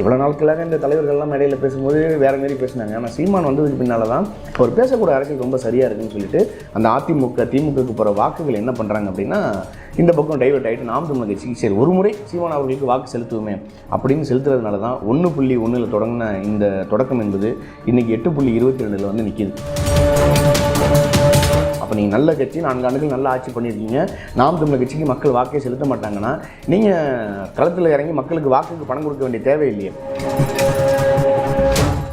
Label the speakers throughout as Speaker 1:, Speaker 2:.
Speaker 1: இவ்வளோ நாட்களாக இந்த தலைவர்கள்லாம் மேடையில் பேசும்போது வேற மாரி பேசினாங்க. ஆனால் சீமான் வந்ததுக்கு பின்னால் தான் அவர் பேசக்கூடிய அரசியல் ரொம்ப சரியாக இருக்குன்னு சொல்லிட்டு அந்த அதிமுக திமுகவுக்கு போகிற வாக்குகள் என்ன பண்ணுறாங்க அப்படின்னா இந்த பக்கம் டைவர்ட் ஆகிட்டு நாம் தமிழ் கட்சிக்கு சரி ஒரு முறை சீமான் அவர்களுக்கு வாக்கு செலுத்துவோமே அப்படின்னு செலுத்துறதுனால தான் ஒன்று புள்ளி ஒன்றில் தொடங்கின இந்த தொடக்கம் என்பது இன்றைக்கி எட்டு புள்ளி இருபத்தி ரெண்டில் வந்து நிற்கிது அப்போ நீங்கள் நல்ல கட்சி நான்கு ஆண்டுகள் நல்லா ஆட்சி பண்ணியிருக்கீங்க. நாம் தமிழர் கட்சிக்கு மக்கள் வாக்கை செலுத்த மாட்டாங்கன்னா நீங்கள் களத்தில் இறங்கி மக்களுக்கு வாக்குக்கு பணம் கொடுக்க வேண்டிய தேவை இல்லையே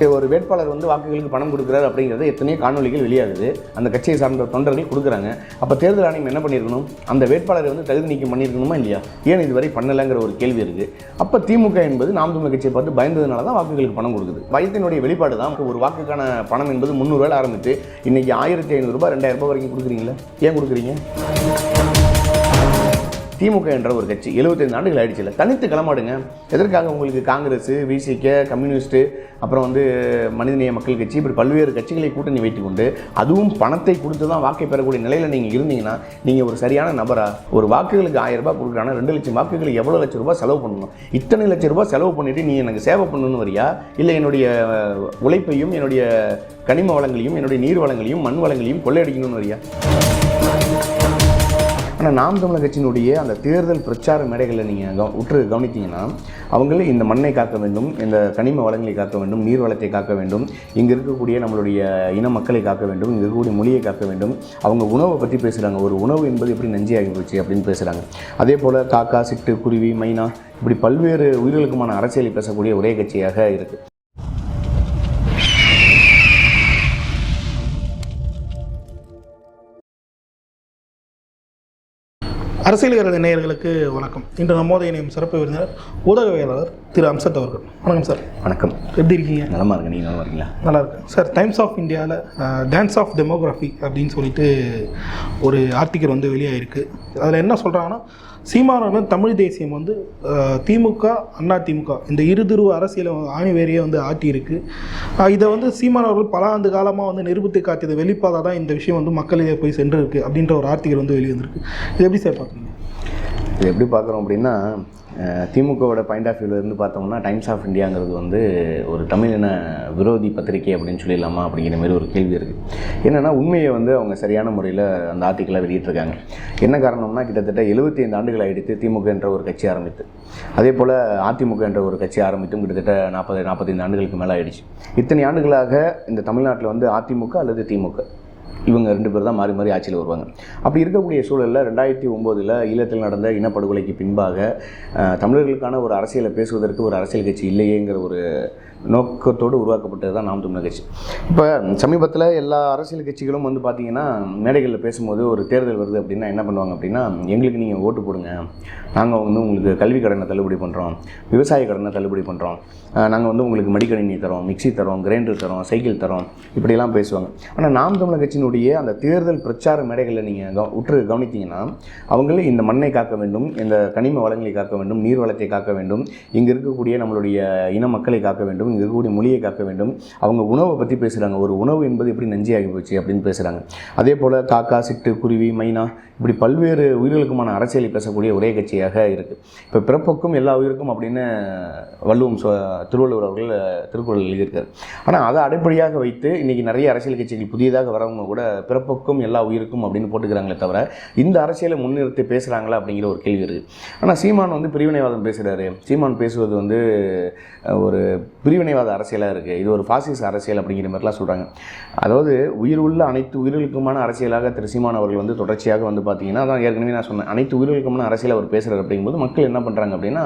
Speaker 1: ஒரு வேட்பாளர் வந்து வாக்குகளுக்கு பணம் கொடுக்குறாரு அப்படிங்கிறது எத்தனையோ காணொலிகள் வெளியாகுது. அந்த கட்சியை சார்ந்த தொண்டர்கள் கொடுக்குறாங்க. அப்போ தேர்தல் ஆணையம் என்ன பண்ணியிருக்கணும்? அந்த வேட்பாளரை வந்து தகுதி நீக்கம் பண்ணியிருக்கணுமா இல்லையா? ஏன் இதுவரை பண்ணலைங்கிற ஒரு கேள்வி இருக்குது அப்போ திமுக என்பது நாம் தமிழ் கட்சியை பார்த்து பயந்ததுனால தான் வாக்குகளுக்கு பணம் கொடுக்குது. பயத்தினுடைய வெளிப்பாடு தான். ஒரு வாக்குக்கான பணம் என்பது முந்நூறுவாயில் ஆரம்பித்து இன்னைக்கு ஆயிரத்தி ஐநூறுரூபா ரெண்டாயிரம் ரூபாய் வரைக்கும் கொடுக்குறீங்களா? ஏன் கொடுக்குறீங்க? திமுக என்ற ஒரு கட்சி 75 ஆண்டுகள் இல்லை. தனித்து கிளம்பாடுங்க எதற்காக உங்களுக்கு காங்கிரஸ் விசிக கம்யூனிஸ்ட்டு அப்புறம் வந்து மனிதநேய மக்கள் கட்சி இப்படி பல்வேறு கட்சிகளை கூட்டணி வைத்துக்கொண்டு அதுவும் பணத்தை கொடுத்து தான் வாக்கை பெறக்கூடிய நிலையில் நீங்கள் இருந்தீங்கன்னா நீங்கள் ஒரு சரியான நபரா ஒரு வாக்குகளுக்கு ஆயிரம் ரூபாய் கொடுக்குறாங்கன்னா ரெண்டு லட்சம் வாக்குகளுக்கு எவ்வளோ லட்சம் ரூபாய் செலவு பண்ணணும்? இத்தனை லட்சம் ரூபாய் செலவு பண்ணிவிட்டு நீ எனக்கு சேவை பண்ணணும்னு வரியா? இல்லை என்னுடைய உழைப்பையும் என்னுடைய கனிம வளங்களையும் என்னுடைய நீர் வளங்களையும் மண் வளங்களையும் கொள்ளையடிக்கணும்னு வரியா? ஆனால் நாம் தமிழர் கட்சியினுடைய அந்த தேர்தல் பிரச்சார மேடைகளில் நீங்கள் கவ உற்று கவனித்தீங்கன்னா அவங்களே இந்த மண்ணை காக்க வேண்டும் இந்த கனிம வளங்களை காக்க வேண்டும் நீர் வளத்தை காக்க வேண்டும் இங்கே இருக்கக்கூடிய நம்மளுடைய இன மக்களை காக்க வேண்டும் இங்கே இருக்கக்கூடிய மொழியை காக்க வேண்டும். அவங்க உணவை பற்றி பேசுகிறாங்க ஒரு உணவு என்பது எப்படி நஞ்சியாகி போச்சு அப்படின்னு பேசுகிறாங்க அதே போல் காக்கா சிட்டு குருவி மைனா இப்படி பல்வேறு உயிர்களுக்குமான அரசியலை பேசக்கூடிய ஒரே கட்சியாக இருக்குது
Speaker 2: அரசியல் நேயர்களுக்கு வணக்கம். இன்று நம்மோத இணையும் சிறப்பு விருந்தினர் ஊடகவியலாளர் திரு அம்சத் அவர்கள். வணக்கம் சார்
Speaker 1: வணக்கம்.
Speaker 2: எப்படி இருக்கீங்க?
Speaker 1: நலமா இருக்கு நீங்கள் நல்லா இருக்கீங்களா?
Speaker 2: நல்லா இருக்கு சார் டைம்ஸ் ஆஃப் இந்தியாவில் டான்ஸ் ஆஃப் டெமோகிராஃபி அப்படின்னு சொல்லிட்டு ஒரு ஆர்டிக்கல் வந்து வெளியாயிருக்கு. அதில் என்ன சொல்கிறாங்கன்னா சீமானவர்கள் தமிழ் தேசியம் வந்து திமுக அண்ணா திமுக இந்த இருதுருவ அரசியலை ஆணிவேரியே வந்து ஆட்டியிருக்கு. இதை வந்து சீமானவர்கள் பல ஆண்டு காலமாக வந்து நிரூபித்து காட்டியது வெளிப்பாதாக தான் இந்த விஷயம் வந்து மக்களிடையே போய் சென்றிருக்கு அப்படின்ற ஒரு ஆர்த்திகள் வந்து வெளிவந்திருக்கு. இது எப்படி சார் பார்க்குறீங்க?
Speaker 1: இது எப்படி பார்க்குறோம் அப்படின்னா திமுகவோட பாயிண்ட் ஆஃப் வியூலேருந்து பார்த்தோம்னா டைம்ஸ் ஆஃப் இந்தியாங்கிறது வந்து ஒரு தமிழின விரோதி பத்திரிகை அப்படின்னு சொல்லிடலாமா அப்படிங்கிற மாதிரி ஒரு கேள்வி இருக்குது என்னென்னா உண்மையை வந்து அவங்க சரியான முறையில் அந்த ஆர்டிக்கலாக வெளியிட்டிருக்காங்க. என்ன காரணம்னா கிட்டத்தட்ட 75 ஆண்டுகள் ஆயிடுத்து திமுக என்ற ஒரு கட்சி ஆரம்பித்து. அதே போல் அதிமுக என்ற ஒரு கட்சி ஆரம்பித்தும் கிட்டத்தட்ட நாற்பது நாற்பத்தைந்து ஆண்டுகளுக்கு மேலே ஆயிடுச்சு. இத்தனை ஆண்டுகளாக இந்த தமிழ்நாட்டில் வந்து அதிமுக அல்லது திமுக? இவங்க ரெண்டு பேர் தான் மாறி மாறி ஆட்சியில் வருவாங்க. அப்படி இருக்கக்கூடிய சூழலில் ரெண்டாயிரத்தி ஒம்போதில் ஈழத்தில் நடந்த இனப்படுகொலைக்கு பின்பாக தமிழர்களுக்கான ஒரு அரசியலை பேசுவதற்கு ஒரு அரசியல் கட்சி இல்லையேங்கிற ஒரு நோக்கத்தோடு உருவாக்கப்பட்டது தான் நாம் தமிழர் கட்சி. இப்போ சமீபத்தில் எல்லா அரசியல் கட்சிகளும் வந்து பார்த்தீங்கன்னா மேடைகளில் பேசும்போது ஒரு தேர்தல் வருது அப்படின்னா என்ன பண்ணுவாங்க அப்படின்னா எங்களுக்கு நீங்கள் ஓட்டு போடுங்க. நாங்கள் வந்து உங்களுக்கு கல்வி கடனை தள்ளுபடி பண்ணுறோம் விவசாய கடனை தள்ளுபடி பண்ணுறோம் நாங்கள் வந்து உங்களுக்கு மடிக்கணினி தரோம் மிக்ஸி தரோம் கிரைண்டர் தரோம் சைக்கிள் தரோம். இப்படிலாம் பேசுவாங்க. ஆனால் நாம் தமிழர் கட்சியினுடைய அந்த தேர்தல் பிரச்சார மேடைகளில் நீங்கள் கவ உற்று கவனித்தீங்கன்னா அவங்களே இந்த மண்ணை காக்க வேண்டும் இந்த கனிம வளங்களை காக்க வேண்டும் நீர் வளத்தை காக்க வேண்டும் இங்கே இருக்கக்கூடிய நம்மளுடைய இன மக்களை காக்க வேண்டும் இங்கே இருக்கக்கூடிய மொழியை காக்க வேண்டும். அவங்க உணவை பற்றி பேசுகிறாங்க ஒரு உணவு என்பது எப்படி நஞ்சியாகி போச்சு அப்படின்னு பேசுகிறாங்க அதே போல் காக்கா சிட்டு குருவி மைனா இப்படி பல்வேறு உயிர்களுக்குமான அரசியலை பேசக்கூடிய ஒரே கட்சியாக இருக்குது இப்போ பிறப்புக்கும் எல்லா உயிருக்கும் அப்படின்னு வள்ளுவம் சொ திருவள்ளுவர் அவர்கள் திருக்குறள் எழுதியிருக்காரு. ஆனால் அதை அடிப்படையாக வைத்து இன்றைக்கி நிறைய அரசியல் கட்சிகள் புதியதாக வரவங்க கூட பிறப்புக்கும் எல்லா உயிருக்கும் அப்படின்னு போட்டுக்கிறாங்களே தவிர இந்த அரசியலை முன்னிறுத்தி பேசுகிறாங்களா அப்படிங்கிற ஒரு கேள்வி இருக்குது ஆனால் சீமான் வந்து பிரிவினைவாதம் பேசுகிறாரு சீமான் பேசுவது வந்து ஒரு ஒரு பிரிவினைவாத அரசியலாக இருக்குது இது ஒரு ஃபாசிஸ் அரசியல் அப்படிங்கிற மாதிரிலாம் சொல்கிறாங்க அதாவது உயிர் உள்ள அனைத்து உயிர்களுக்குமான அரசியலாக திரு சீமான் அவர்கள் வந்து தொடர்ச்சியாக வந்து பார்த்தீங்கன்னா அதான் ஏற்கனவே நான் சொன்னேன். அனைத்து உயிர்களுக்குமான அரசியல் அவர் பேசுகிறார் அப்படிங்கும்போது மக்கள் என்ன பண்ணுறாங்க அப்படின்னா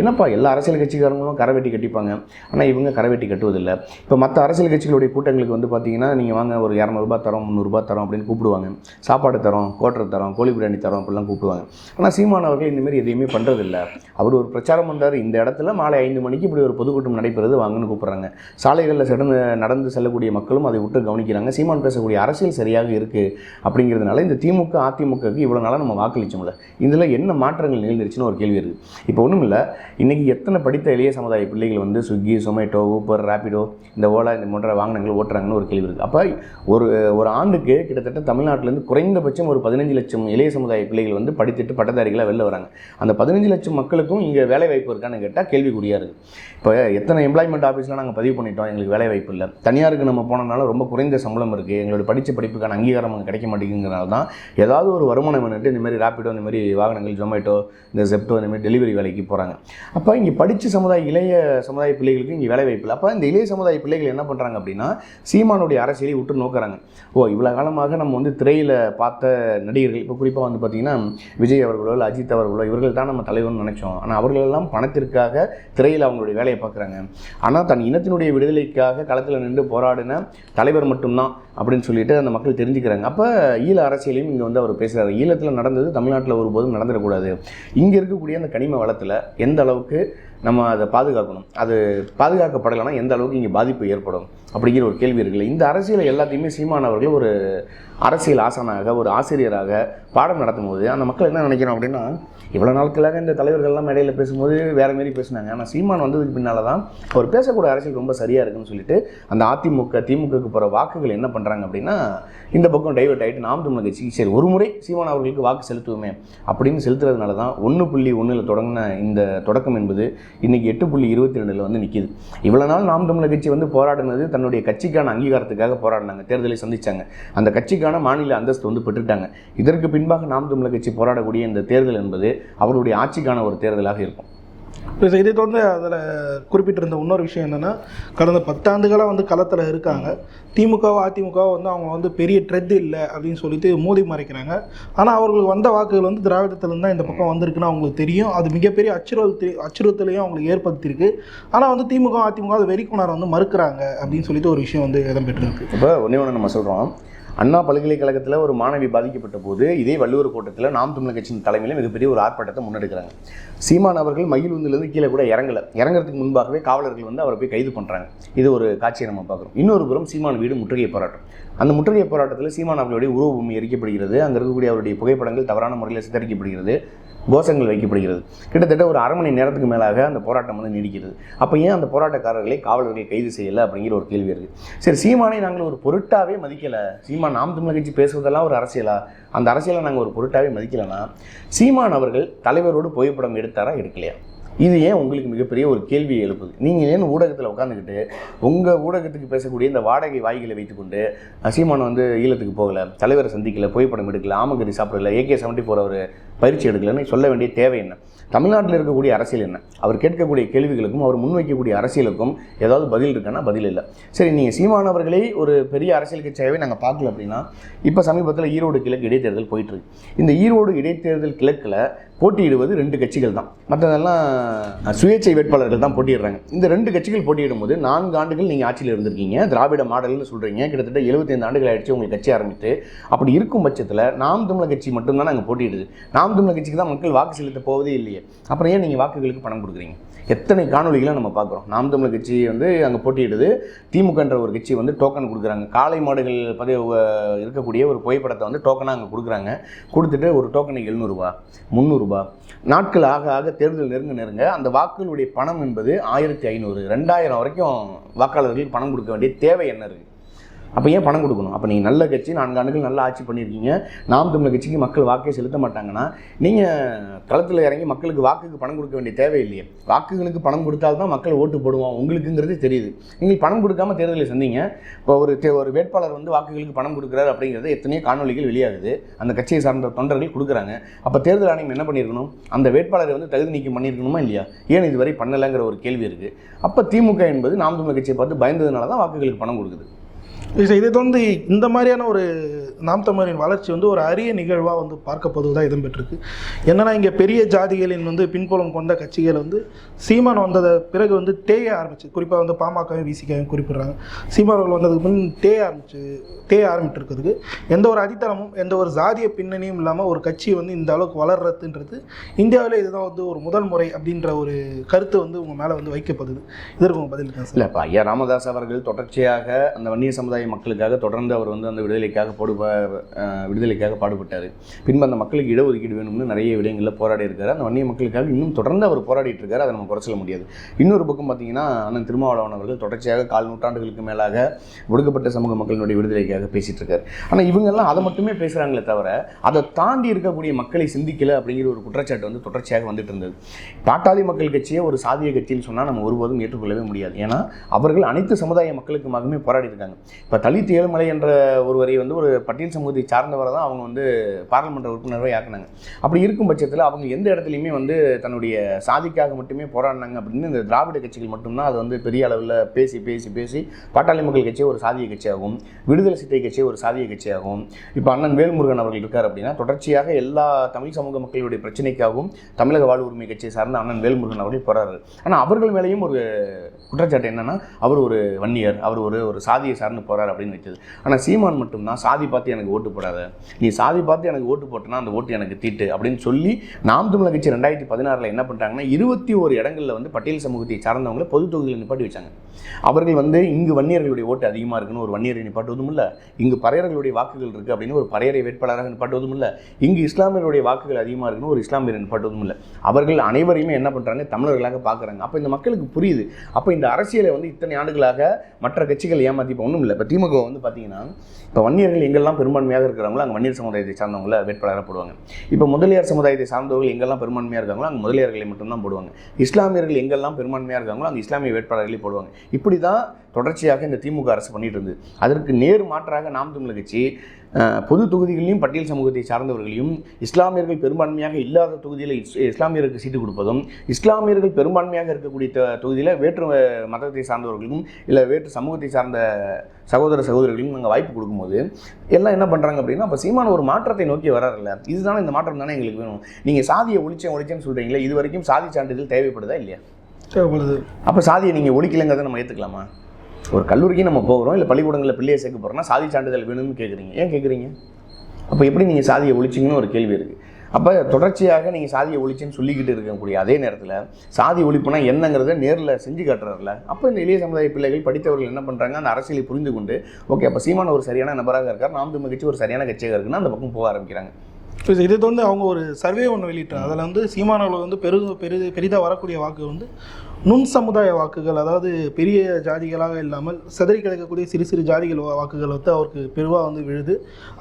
Speaker 1: என்னப்பா எல்லா அரசியல் கட்சிக்காரங்களும் கரவெட்டி கட்டிப்பாங்க. ஆனால் இவங்க கரவெட்டி கட்டுவதில்லை. இப்போ மற்ற அரசியல் கட்சிகளுடைய கூட்டங்களுக்கு வந்து பார்த்தீங்கன்னா நீங்கள் வாங்க ஒரு இரநூறுபா தரோம் முந்நூறுபா தரோம் அப்படின்னு கூப்பிடுவாங்க. சாப்பாடு தரோம் கோட்டர் தரோம் கோழி பிரியாணி தரோம் அப்படிலாம் கூப்பிடுவாங்க. ஆனால் சீமான் அவர்கள் இந்தமாரி எதையுமே பண்ணுறதில்ல அவர் ஒரு பிரச்சாரம் பண்ணுறாரு இந்த இடத்துல மாலை ஐந்து மணிக்கு இப்படி ஒரு பொதுக்கூட்டம் நடைபெறுது வாங்க. வாங்கன்னு கூப்பிட்றாங்க. சாலைகளில் நடந்து நடந்து செல்லக்கூடிய மக்களும் அதை விட்டு கவனிக்கிறாங்க. சீமான் பேசக்கூடிய அரசியல் சரியாக இருக்குது அப்படிங்கிறதுனால இந்த திமுக அதிமுக இவ்வளோ நாளாக நம்ம வாக்களிச்சோம்ல. இதில் என்ன மாற்றங்கள் நிகழ்ந்துருச்சுன்னு ஒரு கேள்வி இருக்குது இப்போ ஒன்றும் இல்லை இன்றைக்கி எத்தனை படித்த இளைய சமுதாய பிள்ளைகள் வந்து ஸ்விக்கி சொமேட்டோ ஊப்பர் ரேபிடோ இந்த ஓலா இந்த போன்ற வாகனங்கள் ஓட்டுறாங்கன்னு ஒரு கேள்வி இருக்குது அப்போ ஒரு ஒரு ஆண்டுக்கு கிட்டத்தட்ட தமிழ்நாட்டிலேருந்து குறைந்தபட்சம் ஒரு பதினஞ்சு லட்சம் இளைய சமுதாய பிள்ளைகள் வந்து படித்துட்டு பட்டதாரிகளாக வெளில வராங்க. அந்த பதினஞ்சு லட்சம் மக்களுக்கும் இங்கே வேலை வாய்ப்பு இருக்கான்னு கேட்டால் கேள்விக்குறியாக இருக்குது இப்போ எத்தனை எம்ப்ளாய்மெண்ட் ஆஃபீஸில் நாங்கள் பதிவு பண்ணிட்டோம். எங்களுக்கு வேலை வாய்ப்பு இல்லை. தனியாருக்கு நம்ம போனதுனால ரொம்ப குறைந்த சம்பளம் இருக்குது எங்களோட படித்த படிப்புக்கான அங்கீகாரம் அங்கே கிடைக்க மாட்டேங்குங்கிறனால தான் ஏதாவது ஒரு வருமானம் வந்துட்டு இந்த மாதிரி ரேப்பிடோ இந்த மாதிரி வாகனங்கள் ஜொமேட்டோ இந்த ஜெப்டோ இந்த மாதிரி டெலிவரி வேலைக்கு போகிறாங்க அப்போ இங்கே படித்த சமுதாய இளைய சமுதாய பிள்ளைகளுக்கு இங்கே வேலை வாய்ப்பு இல்லை. அப்போ இந்த இளைய சமுதாய பிள்ளைகள் என்ன பண்ணுறாங்க அப்படின்னா சீமானுடைய அரசியலை விட்டு நோக்குறாங்க. ஓ இவ்வளோ காலமாக நம்ம வந்து திரையில் பார்த்த நடிகர்கள் இப்போ குறிப்பாக வந்து பார்த்திங்கன்னா விஜய் அவர்களோ இல்லை அஜித் அவர்களோ இவர்கள் தான் நம்ம தலைவர்னு நினச்சோம். ஆனால் அவர்களெல்லாம் பணத்திற்காக திரையில் அவங்களுடைய வேலையை பார்க்குறாங்க. ஆனால் தன் இனத்தினுடைய விடுதலைக்காக களத்தில் நின்று போராடின தலைவர் மட்டும்தான் அப்படின்னு சொல்லிட்டு அந்த மக்கள் தெரிஞ்சுக்கிறாங்க. அப்போ ஈழ அரசியலையும் இங்கே வந்து அவர் பேசுகிறாரு ஈழத்தில் நடந்தது தமிழ்நாட்டில் ஒருபோதும் நடந்துடக்கூடாது. இங்கே இருக்கக்கூடிய அந்த கனிம வளத்தில் எந்த அளவுக்கு நம்ம அதை பாதுகாக்கணும்? அது பாதுகாக்கப்படலைன்னா எந்த அளவுக்கு இங்கே பாதிப்பு ஏற்படும்? அப்படிங்கிற ஒரு கேள்வி இருக்குல்ல. இந்த அரசியலை எல்லாத்தையுமே சீமானவர்கள் ஒரு அரசியல் ஆசானாக ஒரு ஆசிரியராக பாடம் நடத்தும் போது அந்த மக்கள் என்ன நினைக்கிறோம் அப்படின்னா இவ்வளோ நாட்களாக இந்த தலைவர்கள்லாம் மேடையில் பேசும்போது வேறு மாரி பேசினாங்க. ஆனால் சீமான் வந்ததுக்கு பின்னால் தான் அவர் பேசக்கூடிய அரசியல் ரொம்ப சரியாக இருக்குன்னு சொல்லிட்டு அந்த அதிமுக திமுகவுக்கு போகிற வாக்குகள் என்ன பண்ணுறாங்க அப்படின்னா இந்த பக்கம் டைவர்ட் ஆகிட்டு நாம் தமிழ் கட்சிக்கு சரி ஒரு முறை சீமான் அவர்களுக்கு வாக்கு செலுத்துவோமே அப்படின்னு செலுத்துறதுனால தான் ஒன்று புள்ளி ஒன்றில் தொடங்கின இந்த தொடக்கம் என்பது இன்றைக்கி எட்டு புள்ளி இருபத்தி ரெண்டில் வந்து நிற்கிது இவ்வளோ நாள் நாம் தமிழர் கட்சி வந்து போராடினது தன்னுடைய கட்சிக்கான அங்கீகாரத்துக்காக போராடினாங்க தேர்தலை சந்தித்தாங்க அந்த கட்சிக்கான மாநில அந்தஸ்து வந்து பெற்றுட்டாங்க. இதற்கு பின்பாக நாம் தமிழர் கட்சி போராடக்கூடிய இந்த தேர்தல் என்பது அவருடைய ஆட்சிக்கான ஒரு தேர்தலாக இருக்கும்.
Speaker 2: இதை தொடர்ந்து அதில் குறிப்பிட்டிருந்த இன்னொரு விஷயம் என்னென்னா கடந்த பத்தாண்டுகளாக வந்து களத்தில் இருக்காங்க. திமுகவோ அதிமுகவோ வந்து அவங்க வந்து பெரிய ட்ரெட் இல்லை அப்படின்னு சொல்லிட்டு மோதி மறைக்கிறாங்க. ஆனால் அவர்களுக்கு வந்த வாக்குகள் வந்து திராவிடத்துலேருந்து தான் இந்த பக்கம் வந்திருக்குன்னு அவங்களுக்கு தெரியும். அது மிகப்பெரிய அச்சுறுத்தல் அச்சுறுத்தலையும் அவங்களுக்கு ஏற்படுத்தியிருக்கு. ஆனால் வந்து திமுக அதிமுக அது வெறிக்குணர் வந்து மறுக்கிறாங்க அப்படின்னு சொல்லிட்டு ஒரு விஷயம் வந்து இடம்பெற்றிருக்கு
Speaker 1: இப்போ ஒன்றே ஒன்று நம்ம சொல்கிறோம் அண்ணா பல்கலைக்கழகத்தில் ஒரு மாணவி பாதிக்கப்பட்ட போது இதே வள்ளுவர் கோட்டத்தில் நாம் தமிழர் கட்சியின் தலைமையில் மிகப்பெரிய ஒரு ஆர்ப்பாட்டத்தை முன்னெடுக்கிறாங்க. சீமான் அவர்கள் மகிழ்வுந்திலிருந்து கீழே கூட இறங்கலை. இறங்குறதுக்கு முன்பாகவே காவலர்கள் வந்து அவரை போய் கைது பண்ணுறாங்க இது ஒரு காட்சியை நம்ம பார்க்குறோம். இன்னொரு புறம் சீமான் வீடு முற்றுகை போராட்டம். அந்த முற்றுகை போராட்டத்தில் சீமான் அவர்களுடைய உருவபூமி எரிக்கப்படுகிறது. அங்கே இருக்கக்கூடிய அவருடைய புகைப்படங்கள் தவறான முறையில் சித்தரிக்கப்படுகிறது. கோஷங்கள் வைக்கப்படுகிறது. கிட்டத்தட்ட ஒரு அரை மணி நேரத்துக்கு மேலாக அந்த போராட்டம் வந்து நீடிக்கிறது. அப்போ ஏன் அந்த போராட்டக்காரர்களை காவலர்கள் கைது செய்யலை அப்படிங்கிற ஒரு கேள்வி இருக்குது சரி சீமானை நாங்கள் ஒரு பொருட்டாவே மதிக்கலை. சீமான் நாம் தமிழ் கட்சி பேசுவதெல்லாம் ஒரு அரசியலா? அந்த அரசியலை நாங்கள் ஒரு பொருட்டாவே மதிக்கலைன்னா சீமான் அவர்கள் தலைவரோடு புகைப்படம் எடுத்தாரா எடுக்கலையா? இது ஏன் உங்களுக்கு மிகப்பெரிய ஒரு கேள்வியை எழுப்புது? நீங்கள் ஏன் ஊடகத்தில் உட்காந்துக்கிட்டு உங்கள் ஊடகத்துக்கு பேசக்கூடிய இந்த வாடகை வாய்களை வைத்துக்கொண்டு சீமான் வந்து ஈழத்துக்கு போகலை தலைவரை சந்திக்கல புகைப்படம் எடுக்கல ஆமகரி சாப்பிடல ஏகே செவன்ட்டி ஃபோர் அவர் பயிற்சி எடுக்கலன்னு சொல்ல வேண்டிய தேவை என்ன? தமிழ்நாட்டில் இருக்கக்கூடிய அரசியல் என்ன? அவர் கேட்கக்கூடிய கேள்விகளுக்கும் அவர் முன்வைக்கக்கூடிய அரசியலுக்கும் ஏதாவது பதில் இருக்கான்னா பதில் இல்லை. சரி நீங்கள் சீமானவர்களே ஒரு பெரிய அரசியல் கட்சியாகவே நாங்கள் பார்க்கல அப்படின்னா இப்போ சமீபத்தில் ஈரோடு கிழக்கு இடைத்தேர்தல் போயிட்டு இருக்கு இந்த ஈரோடு இடைத்தேர்தல் கிழக்கில் போட்டியிடுவது ரெண்டு கட்சிகள் தான். மற்றதெல்லாம் சுயேட்சை வேட்பாளர்கள் தான் போட்டியிடுறாங்க. இந்த ரெண்டு கட்சிகள் போட்டியிடும் போது நான்கு ஆண்டுகள் நீங்கள் ஆட்சியில் இருந்திருக்கீங்க. திராவிட மாடல்னு சொல்கிறீங்க கிட்டத்தட்ட 75 ஆண்டுகள் ஆயிடுச்சு உங்களுக்கு கட்சி ஆரம்பித்து. அப்படி இருக்கும் பட்சத்தில் நாம் தமிழர் கட்சி மட்டும்தான் நாங்கள் போட்டியிடுது. நாம் தமிழர் கட்சிக்கு தான் மக்கள் வாக்கு செலுத்த போவதே இல்லையே. அப்புறம் ஏன் நீங்கள் வாக்குகளுக்கு பணம் கொடுக்குறீங்க? எத்தனை காணொலிகளை நம்ம பார்க்குறோம். நாம் தமிழர் கட்சி வந்து அங்கே போட்டியிடுது. திமுகன்ற ஒரு கட்சி வந்து டோக்கன் கொடுக்குறாங்க. காளை மாடுகள் பதிவு இருக்கக்கூடிய ஒரு புகைப்படத்தை வந்து டோக்கனாக அங்கே கொடுக்குறாங்க. கொடுத்துட்டு ஒரு டோக்கனுக்கு எழுநூறுபா முந்நூறுபா. நாட்கள் ஆக ஆக தேர்தல் நெருங்க நெருங்க அந்த வாக்குகளுடைய பணம் என்பது ஆயிரத்தி ஐநூறு. ரெண்டாயிரம் வரைக்கும் வாக்காளர்களுக்கு பணம் கொடுக்க வேண்டிய தேவை என்ன இருக்குது அப்போ ஏன் பணம் கொடுக்கணும்? அப்போ நீங்கள் நல்ல கட்சி நான்கு ஆண்டுகள் நல்லா ஆட்சி பண்ணியிருக்கீங்க நாம் தமிழ் கட்சிக்கு மக்கள் வாக்கை செலுத்த மாட்டாங்கன்னா நீங்கள் களத்தில் இறங்கி மக்களுக்கு வாக்குக்கு பணம் கொடுக்க வேண்டிய தேவையில்லையே. வாக்குகளுக்கு பணம் கொடுத்தால்தான் மக்கள் ஓட்டு போடுவோம் உங்களுக்குங்கிறது தெரியுது. நீங்கள் பணம் கொடுக்காம தேர்தலை சந்திங்க. இப்போ ஒரு தே- ஒரு வேட்பாளர் வந்து வாக்குகளுக்கு பணம் கொடுக்குறாரு அப்படிங்கிறது எத்தனையோ காணொலிகள் வெளியாகுது. அந்த கட்சியை சார்ந்த தொண்டர்கள் கொடுக்குறாங்க. அப்போ தேர்தல் ஆணையம் என்ன பண்ணியிருக்கணும் அந்த வேட்பாளரை வந்து தகுதி நீக்கம் பண்ணியிருக்கணுமா இல்லையா? ஏன் இதுவரை பண்ணலைங்கிற ஒரு கேள்வி இருக்குது அப்போ திமுக என்பது நாம் தமிழ் கட்சியை பார்த்து பயந்ததுனால தான் வாக்குகளுக்கு பணம் கொடுக்குது.
Speaker 2: இது இதை இந்த மாதிரியான ஒரு நாம் தமிழரின் வளர்ச்சி வந்து ஒரு அரிய நிகழ்வாக வந்து பார்க்கப்படுவதாக இடம்பெற்றிருக்கு. என்னன்னா இங்கே பெரிய ஜாதிகளின் வந்து பின்புலம் கொண்ட கட்சிகள் வந்து சீமான் வந்ததை பிறகு வந்து தேய ஆரம்பிச்சு குறிப்பாக வந்து பாமகவும் விசிகவும் குறிப்பிடுறாங்க. சீமான் அவர்கள் வந்ததுக்கு பின் தேய ஆரம்பிச்சு தேய ஆரம்பிட்டிருக்கிறதுக்கு எந்த ஒரு அடித்தளமும் எந்த ஒரு ஜாதிய பின்னணியும் இல்லாமல் ஒரு கட்சி வந்து இந்த அளவுக்கு வளர்றதுன்றது இந்தியாவில் இதுதான் வந்து ஒரு முதல் முறை அப்படின்ற ஒரு கருத்து வந்து உங்கள் மேலே வந்து வைக்கப்படுது இதற்கு உங்கள் பதில் இருக்கா சார்?
Speaker 1: இல்லை இப்போ ஐயா ராமதாஸ் அவர்கள் தொடர்ச்சியாக அந்த வன்னிய சமுதாய மக்களுக்காக தொடர்ந்து அவர் வந்து அந்த விடுதலைக்காக போடுவார் விடுதலைக்காக பாடுபட்டார். பின்பு அந்த மக்களுக்கு இடஒதுக்கீடு வேணும்னு நிறைய விடயங்களில் போராடி இருக்காரு. அந்த வன்னிய மக்களுக்காக இன்னும் தொடர்ந்து அவர் போராடிட்டு இருக்காரு. அதை நம்ம குறை சொல்ல முடியாது. இன்னொரு பக்கம் பார்த்தீங்கன்னா அண்ணன் திருமாவளவன் அவர்கள் தொடர்ச்சியாக கால் நூற்றாண்டுகளுக்கு மேலாக ஒடுக்கப்பட்ட சமூக மக்களினுடைய விடுதலைக்காக பேசிட்டு இருக்காரு. ஆனால் இவங்கெல்லாம் அதை மட்டுமே பேசுகிறாங்களே தவிர அதை தாண்டி இருக்கக்கூடிய மக்களை சிந்திக்கல அப்படிங்கிற ஒரு குற்றச்சாட்டு வந்து தொடர்ச்சியாக வந்துட்டு இருந்தது. பாட்டாளி மக்கள் கட்சியை ஒரு சாதிய கட்சின்னு சொன்னால் நம்ம ஒருபோதும் ஏற்றுக்கொள்ளவே முடியாது. ஏன்னா அவர்கள் அனைத்து சமுதாய மக்களுக்குமாகவே போராடி இருக்காங்க. இப்போ தலித் ஏழுமலை என்ற ஒருவரை வந்து ஒரு பட்டியல் சமூகத்தை சார்ந்தவரை தான் அவங்க வந்து பாராளுமன்ற உறுப்பினரை ஆக்குனாங்க. அப்படி இருக்கும் பட்சத்தில் அவங்க எந்த இடத்துலையுமே வந்து தன்னுடைய சாதிக்காக மட்டுமே போராடினாங்க அப்படின்னு இந்த திராவிட கட்சிகள் மட்டும்தான் அது வந்து பெரிய அளவில் பேசி பேசி பேசி பாட்டாளி மக்கள் கட்சியை ஒரு சாதிய கட்சியாகவும் விடுதலை சித்தை கட்சியை ஒரு சாதிய கட்சியாகவும் இப்போ அண்ணன் வேல்முருகன் அவர்கள் இருக்கார் அப்படின்னா தொடர்ச்சியாக எல்லா தமிழ் சமூக மக்களுடைய பிரச்சனைக்காகவும் தமிழக வாழ் உரிமை கட்சியை சார்ந்த அண்ணன் வேல்முருகன் அவர்கள் போறாரு. ஆனால் அவர்கள் மேலேயும் ஒரு குற்றச்சாட்டு என்னன்னா அவர் ஒரு வன்னியர் அவர் ஒரு ஒரு சாதியை சார்ந்து போறார் அப்படின்னு வச்சது ஆனால் சீமான் மட்டும்தான் சாதி பார்த்து எனக்கு ஓட்டு போடாத. நீ சாதி பார்த்து எனக்கு ஓட்டு போட்டனா அந்த ஓட்டு எனக்கு தீட்டு அப்படின்னு சொல்லி நாம் தமிழக கட்சி ரெண்டாயிரத்தி பதினாறில் என்ன பண்ணுறாங்கன்னா இருபத்தி ஒரு இடங்களில் வந்து பட்டியல் சமூகத்தை சார்ந்தவங்களை பொது தொகுதியில் நிப்பாட்டி வச்சாங்க. அவர்கள் வந்து இங்கு வன்னியர்களுடைய ஓட்டு அதிகமாக இருக்குன்னு ஒரு வன்னியரை நிப்பாட்டுவதும் இல்லை இங்கு பறையர்களுடைய வாக்குகள் இருக்குது அப்படின்னு ஒரு பறையரை வேட்பாளராக நிப்பாட்டுவதும் இல்லை இங்கு இஸ்லாமியருடைய வாக்குகள் அதிகமாக இருக்குன்னு ஒரு இஸ்லாமியரை நிப்பாட்டுவதும் இல்லை. அவர்கள் அனைவரையுமே என்ன பண்ணுறாங்க தமிழர்களாக பார்க்குறாங்க. அப்போ இந்த மக்களுக்கு புரியுது. அப்போ இந்த அரசியலை வந்து இத்தனை ஆண்டுகளாக மற்ற கட்சிகள் ஏமாற்றி இப்போ ஒன்றும் இல்லை. இப்போ திமுக வந்து பார்த்தீங்கன்னா இப்போ வன்னியர்கள் எங்கெல்லாம் பெரும்பான்மையாக இருக்கிறவங்களும் அங்கே வன்னியர் சமுதாயத்தை சார்ந்தவங்கள வேட்பாளராக போடுவாங்க. இப்போ முதலியார் சமுதாயத்தை சார்ந்தவர்கள் எங்கெல்லாம் பெரும்பான்மையாக இருக்காங்களோ அங்கே முதலியார்களை மட்டும்தான் போடுவாங்க. இஸ்லாமியர்கள் எங்கெல்லாம் பெரும்பான்மையாக இருக்காங்களோ அங்கே இஸ்லாமிய வேட்பாளர்களையும் போடுவாங்க. இப்படி தான் தொடர்ச்சியாக இந்த திமுக அரசு பண்ணிட்டு இருந்தது. அதற்கு நேர் மாற்றாக நாம் தமிழ் கட்சி பொது தொகுதிகளிலும் பட்டியல் சமூகத்தை சார்ந்தவர்களையும் இஸ்லாமியர்கள் பெரும்பான்மையாக இல்லாத தொகுதியில் இஸ்- இஸ்லாமியருக்கு சீட்டு கொடுப்பதும் இஸ்லாமியர்கள் பெரும்பான்மையாக இருக்கக்கூடிய தொகுதியில் வேற்று மதத்தை சார்ந்தவர்களுக்கும் இல்லை வேற்று சமூகத்தை சார்ந்த சகோதர சகோதரிகளுக்கும் நாங்கள் வாய்ப்பு கொடுக்கும்போது எல்லாம் என்ன பண்ணுறாங்க அப்படின்னா அப்போ சீமான ஒரு மாற்றத்தை நோக்கி வராருல்ல. இதுதானே இந்த மாற்றம் தானே எங்களுக்கு வேணும். நீங்கள் சாதியை ஒழிச்சேன் ஒழிச்சேன்னு சொல்கிறீங்களே இது வரைக்கும் சாதி சான்றிதழ் தேவைப்படுதா இல்லையா?
Speaker 2: தேவைப்படுது.
Speaker 1: அப்போ சாதியை நீங்கள் ஒழிக்கலைங்கிறத நம்ம ஏற்றுக்கலாமா ஒரு கல்லூரிக்கு நம்ம போகிறோம் இல்லை பள்ளிக்கூடங்களில் பிள்ளையை சேர்க்க போகிறோம்னா சாதி சான்றிதழ் வேணும்னு கேட்குறீங்க. ஏன் கேட்குறீங்க? அப்போ எப்படி நீங்கள் சாதியை ஒழிச்சிங்கன்னு ஒரு கேள்வி இருக்குது அப்போ தொடர்ச்சியாக நீங்கள் சாதியை ஒழிச்சுன்னு சொல்லிக்கிட்டு இருக்கக்கூடிய அதே நேரத்தில் சாதி ஒழிப்புனா என்னங்கிறத நேரில் செஞ்சு காட்டுறாருல. அப்போ இந்த எளிய சமுதாய பிள்ளைகள் படித்தவர்கள் என்ன பண்ணுறாங்க? அந்த அரசியலை புரிந்து கொண்டு ஓகே அப்போ சீமான ஒரு சரியான நபராக இருக்கார் நாம் தமிழ் கட்சி ஒரு சரியான கட்சியாக இருக்குன்னா அந்த பக்கம் போக ஆரம்பிக்கிறாங்க.
Speaker 2: இப்போ இது வந்து அவங்க ஒரு சர்வே ஒன்று வெளியிட்டாங்க. அதில் வந்து சீமானவர்கள் வந்து பெரு பெரிது பெரிதாக வரக்கூடிய வாக்கு வந்து நுண் சமுதாய வாக்குகள் அதாவது பெரிய ஜாதிகளாக இல்லாமல் சிதறி கிடக்கக்கூடிய சிறு சிறு ஜாதிகள் வாக்குகள் வந்து அவருக்கு பெருவாக வந்து விழுது.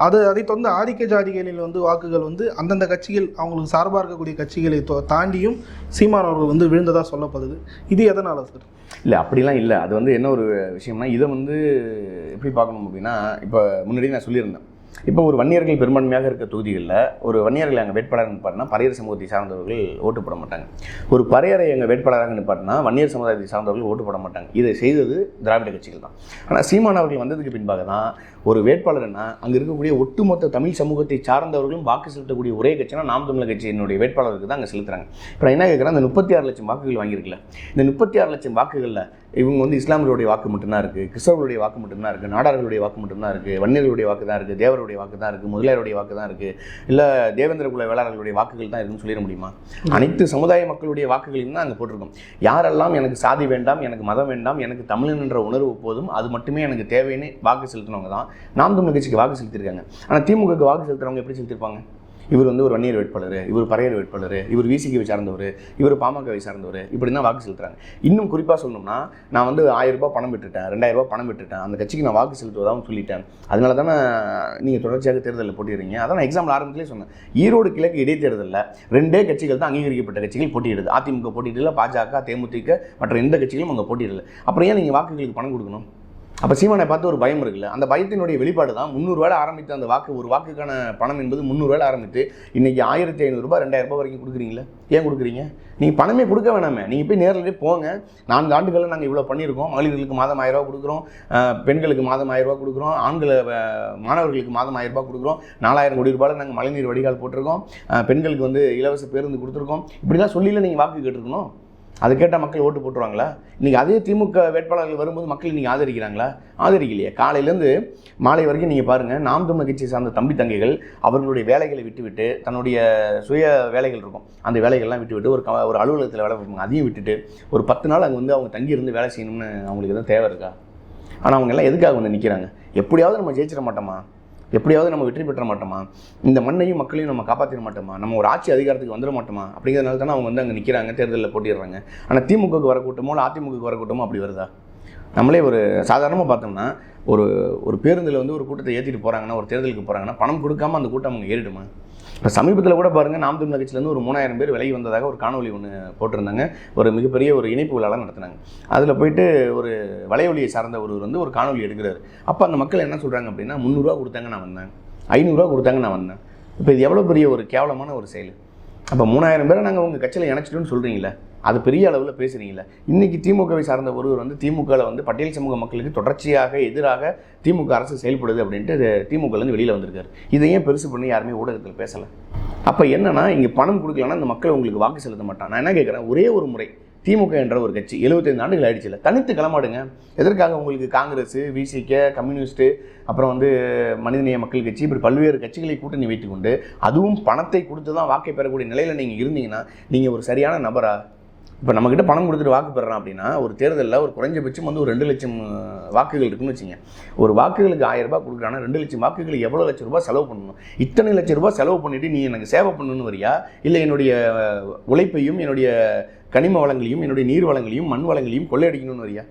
Speaker 2: அது அதை தொடர்ந்து ஆதிக்க ஜாதிகளில் வந்து வாக்குகள் வந்து அந்தந்த கட்சிகள் அவங்களுக்கு சார்பாக இருக்கக்கூடிய கட்சிகளை தாண்டியும் தாண்டியும் சீமானவர்கள் வந்து விழுந்ததாக சொல்லப்படுது. இது எதனால் சார்?
Speaker 1: இல்லை அப்படிலாம் இல்லை. அது வந்து என்ன ஒரு விஷயம்னா இதை வந்து எப்படி பார்க்கணும் அப்படின்னா இப்போ முன்னாடி நான் சொல்லியிருந்தேன். இப்போ ஒரு வன்னியர்கள் பெரும்பான்மையாக இருக்க தொகுதிகளில் ஒரு வன்னியர்கள் அங்கே வேட்பாளர் நிப்பாட்டினா பறையர் சமூகத்தை சார்ந்தவர்கள் ஓட்டு போட மாட்டாங்க. ஒரு பரையரை எங்கள் வேட்பாளராக நிற்பாட்டினா வன்னியர் சமுதாயத்தை சார்ந்தவர்கள் ஓட்டு போட மாட்டாங்க. இதை செய்தது திராவிட கட்சிகள் தான். ஆனால் சீமான் அவர்கள் வந்ததுக்கு பின்பாக தான் ஒரு வேட்பாளர்னா அங்கே இருக்கக்கூடிய ஒட்டுமொத்த தமிழ் சமூகத்தை சார்ந்தவர்களும் வாக்கு செலுத்தக்கூடிய ஒரே கட்சினா நாம் தமிழர் கட்சியினுடைய வேட்பாளருக்கு தான் அங்கே செலுத்துறாங்க. இப்போ என்ன கேட்குறேன்? அந்த முப்பத்தி ஆறு லட்சம் வாக்குகள் வாங்கியிருக்கல. இந்த முப்பத்தி ஆறு லட்சம் வாக்குகளில் இவங்க வந்து இஸ்லாமியர்களுடைய வாக்கு மட்டும்தான் இருக்குது கிறிஸ்தவர்களுடைய வாக்கு மட்டும்தான் இருக்குது நாடார்களுடைய வாக்கு மட்டும்தான் இருக்குது வன்னியர்களுடைய வாக்கு தான் இருக்குது தேவருடைய வாக்கு தான் இருக்குது முதலியாருடைய வாக்கு தான் இருக்குது இல்லை தேவேந்திர குல வேளாளர்களுடைய வாக்குகள் தான் இருக்குன்னு சொல்லிட முடியுமா? அனைத்து சமுதாய மக்களுடைய வாக்குகளையும் தான் அங்கே போட்டிருக்கோம். யாரெல்லாம் எனக்கு சாதி வேண்டாம் எனக்கு மதம் வேண்டாம் எனக்கு தமிழன் என்ற உணர்வு போதும் அது மட்டுமே எனக்கு தேவைன்னு வாக்கு செலுத்தினவங்க தான். நாம் தமிழ் கட்சிக்கு வாக்கு செலுத்தியிருக்காங்க. ஆனால் திமுகக்கு வாக்கு செலுத்துறவங்க எப்படி செலுத்திருப்பாங்க இவர் வந்து ஒரு வன்னியர் வேட்பாளர் இவர் பறையர் வேட்பாளர் இவர் விசிகவை சார்ந்தவர் இவர் பாமகவை சார்ந்தவர் இப்படி தான் வாக்கு செலுத்துறாங்க. இன்னும் குறிப்பாக சொல்லணும்னா நான் வந்து ஆயிரம் ரூபாய் பணம் விட்டுட்டேன் ரெண்டாயிரம் ரூபாய் பணம் விட்டுட்டேன். அந்த கட்சிக்கு நான் வாக்கு செலுத்துவதாகவும் சொல்லிட்டேன். அதனால தானே நீங்கள் தொடர்ச்சியாக தேர்தலில் போட்டிடுறீங்க அதான் நான் எக்ஸாம்பிள் ஆரம்பத்திலே சொன்னேன். ஈரோடு கிழக்கு இடைத்தேர்தலில் ரெண்டே கட்சிகள் தான் அங்கீகரிக்கப்பட்ட கட்சிகள் போட்டியிடுது. அதிமுக போட்டியிடல பாஜக தேமுதிக மற்ற எந்த கட்சிகளும் அங்கே போட்டியிடல. அப்புறம் ஏன் நீங்கள் வாக்குகளுக்கு பணம் கொடுக்கணும்? அப்போ சீமானை பார்த்து ஒரு பயம் இருக்குல்ல? அந்த பயத்தினுடைய வெளிப்பாடு தான் முந்நூறு வேலை அந்த வாக்கு ஒரு வாக்குக்கான பணம் என்பது முந்நூறு வேலை ஆரம்பித்து இன்றைக்கி ஆயிரத்தி ஐநூறுரூபா ரெண்டாயிரம் ரூபாய் வரைக்கும் கொடுக்குறீங்களே? ஏன் கொடுக்குறீங்க? நீங்கள் பணமே கொடுக்க வேணாமே. நீங்கள் போய் நேரில் போங்க. நான்கு ஆண்டுகளில் நாங்கள் இவ்வளோ பண்ணியிருக்கோம். மகளிர்களுக்கு மாதம் ஆயிரம் கொடுக்குறோம். பெண்களுக்கு மாதம் ஆயிரரூபா கொடுக்குறோம். ஆண்களை மாணவர்களுக்கு மாதம் ஆயிரரூபா கொடுக்குறோம். நாலாயிரம் கோடி ரூபாயில் நாங்கள் மழைநீர் வடிகால் போட்டிருக்கோம். பெண்களுக்கு வந்து இலவச பேருந்து கொடுத்துருக்கோம். இப்படிலாம் சொல்லியில் நீங்கள் வாக்கு கேட்டுருக்கணும். அது கேட்டால் மக்கள் ஓட்டு போட்டுருவாங்களா? இன்றைக்கி அதே திமுக வேட்பாளர்கள் வரும்போது மக்கள் நீங்கள் ஆதரிக்கிறாங்களா? ஆதரிக்கலையே. காலையிலேருந்து மாலை வரைக்கும் நீங்கள் பாருங்கள் நாம் தமிழ் கட்சியை சார்ந்த தம்பி தங்கைகள் அவர்களுடைய வேலைகளை விட்டுவிட்டு தன்னுடைய சுய வேலைகள் இருக்கும். அந்த வேலைகள்லாம் விட்டுவிட்டு ஒரு க ஒரு அலுவலகத்தில் வேலை பார்ப்பாங்க. அதையும் விட்டுட்டு ஒரு பத்து நாள் அங்கே வந்து அவங்க தங்கியிருந்து வேலை செய்யணும்னு அவங்களுக்கு எதுவும் தேவை இருக்கா? ஆனால் அவங்க எல்லாம் எதுக்காக வந்து நிற்கிறாங்க எப்படியாவது நம்ம ஜெயிச்சிட மாட்டோமா? எப்படியாவது நம்ம வெற்றி பெற்ற மாட்டோமா? இந்த மண்ணையும் மக்களையும் நம்ம காப்பாற்றிட மாட்டோமா? நம்ம ஒரு ஆட்சி அதிகாரத்துக்கு வந்துட மாட்டோமா? அப்படிங்கிறதுனால தானே அவங்க வந்து அங்கே நிற்கிறாங்க தேர்தலில் போட்டிடுறாங்க ஆனால் திமுகவுக்கு வர கூட்டமோ இல்லை அதிமுகவுக்கு வர கூட்டமோ அப்படி வருதா? நம்மளே ஒரு சாதாரணமாக பார்த்தோம்னா ஒரு ஒரு பேருந்தில் வந்து ஒரு கூட்டத்தை ஏற்றிட்டு போகிறாங்கன்னா ஒரு தேர்தலுக்கு போகிறாங்கன்னா பணம் கொடுக்காம அந்த கூட்டம் அவங்க ஏறிடுமா? இப்போ சமீபத்தில் கூட பாருங்கள் நாம் தமிழ் கட்சியிலேருந்து ஒரு மூணாயிரம் பேர் விலகி வந்ததாக ஒரு காணொலி ஒன்று போட்டிருந்தாங்க. ஒரு மிகப்பெரிய ஒரு இணைப்பு விழாலாம் நடத்தினாங்க. அதில் போயிட்டு ஒரு வலையொலியை சார்ந்த ஒருவர் வந்து ஒரு காணொலி எடுக்கிறார். அப்போ அந்த மக்கள் என்ன சொல்கிறாங்க அப்படின்னா முந்நூறுரூவா கொடுத்தாங்க நான் வந்தேன். ஐநூறுரூவா கொடுத்தாங்க நான் வந்தேன். இப்போ இது எவ்வளோ பெரிய ஒரு கேவலமான ஒரு செயல். அப்போ மூணாயிரம் பேரை நாங்கள் உங்கள் கட்சியில் இணைச்சிட்டோன்னு சொல்கிறீங்களே அது பெரிய அளவில் பேசுகிறீங்களே இன்றைக்கி திமுகவை சார்ந்த ஒருவர் வந்து திமுகவில் வந்து பட்டியல் சமூக மக்களுக்கு தொடர்ச்சியாக எதிராக திமுக அரசு செயல்படுது அப்படின்ட்டு திமுகலேருந்து வெளியில் வந்திருக்காரு. இதை ஏன் பெருசு பண்ணி யாருமே ஊடகத்தில் பேசலை? அப்போ என்னென்னா இங்கே பணம் கொடுக்கலன்னா இந்த மக்கள் உங்களுக்கு வாக்கு செலுத்த மாட்டான் நான் என்ன கேட்குறேன் ஒரே ஒரு முறை திமுக என்ற ஒரு கட்சி 75 ஆண்டுகள் ஆயிடுச்சுல. தனித்து களமாடுங்க. எதற்காக உங்களுக்கு காங்கிரஸ் விசிக கம்யூனிஸ்ட்டு அப்புறம் வந்து மனிதநேய மக்கள் கட்சி இப்படி பல்வேறு கட்சிகளை கூட்டணி வைத்துக்கொண்டு அதுவும் பணத்தை கொடுத்து தான் வாக்கை பெறக்கூடிய நிலையில் நீங்கள் இருந்தீங்கன்னா நீங்கள் ஒரு சரியான நபரா? இப்போ நம்மக்கிட்ட பணம் கொடுத்துட்டு வாக்கு பெறலாம் அப்படின்னா ஒரு தேர்தலில் ஒரு குறைஞ்சபட்சம் வந்து ஒரு ரெண்டு லட்சம் வாக்குகள் இருக்குன்னு வச்சுங்க. ஒரு வாக்குகளுக்கு ஆயிரம் ரூபாய் கொடுக்குறாங்கன்னா ரெண்டு லட்சம் வாக்குகளுக்கு எவ்வளோ லட்சம் ரூபாய் செலவு பண்ணணும்? இத்தனை லட்சம் ரூபாய் செலவு பண்ணிவிட்டு நீ எனக்கு சேவை பண்ணணும்னு வரியா? இல்லை என்னுடைய உழைப்பையும் என்னுடைய கனிம வளங்களையும் என்னுடைய நீர் வளங்களையும் மண் வளங்களையும் கொள்ளையடிக்கணும்னு வரியா?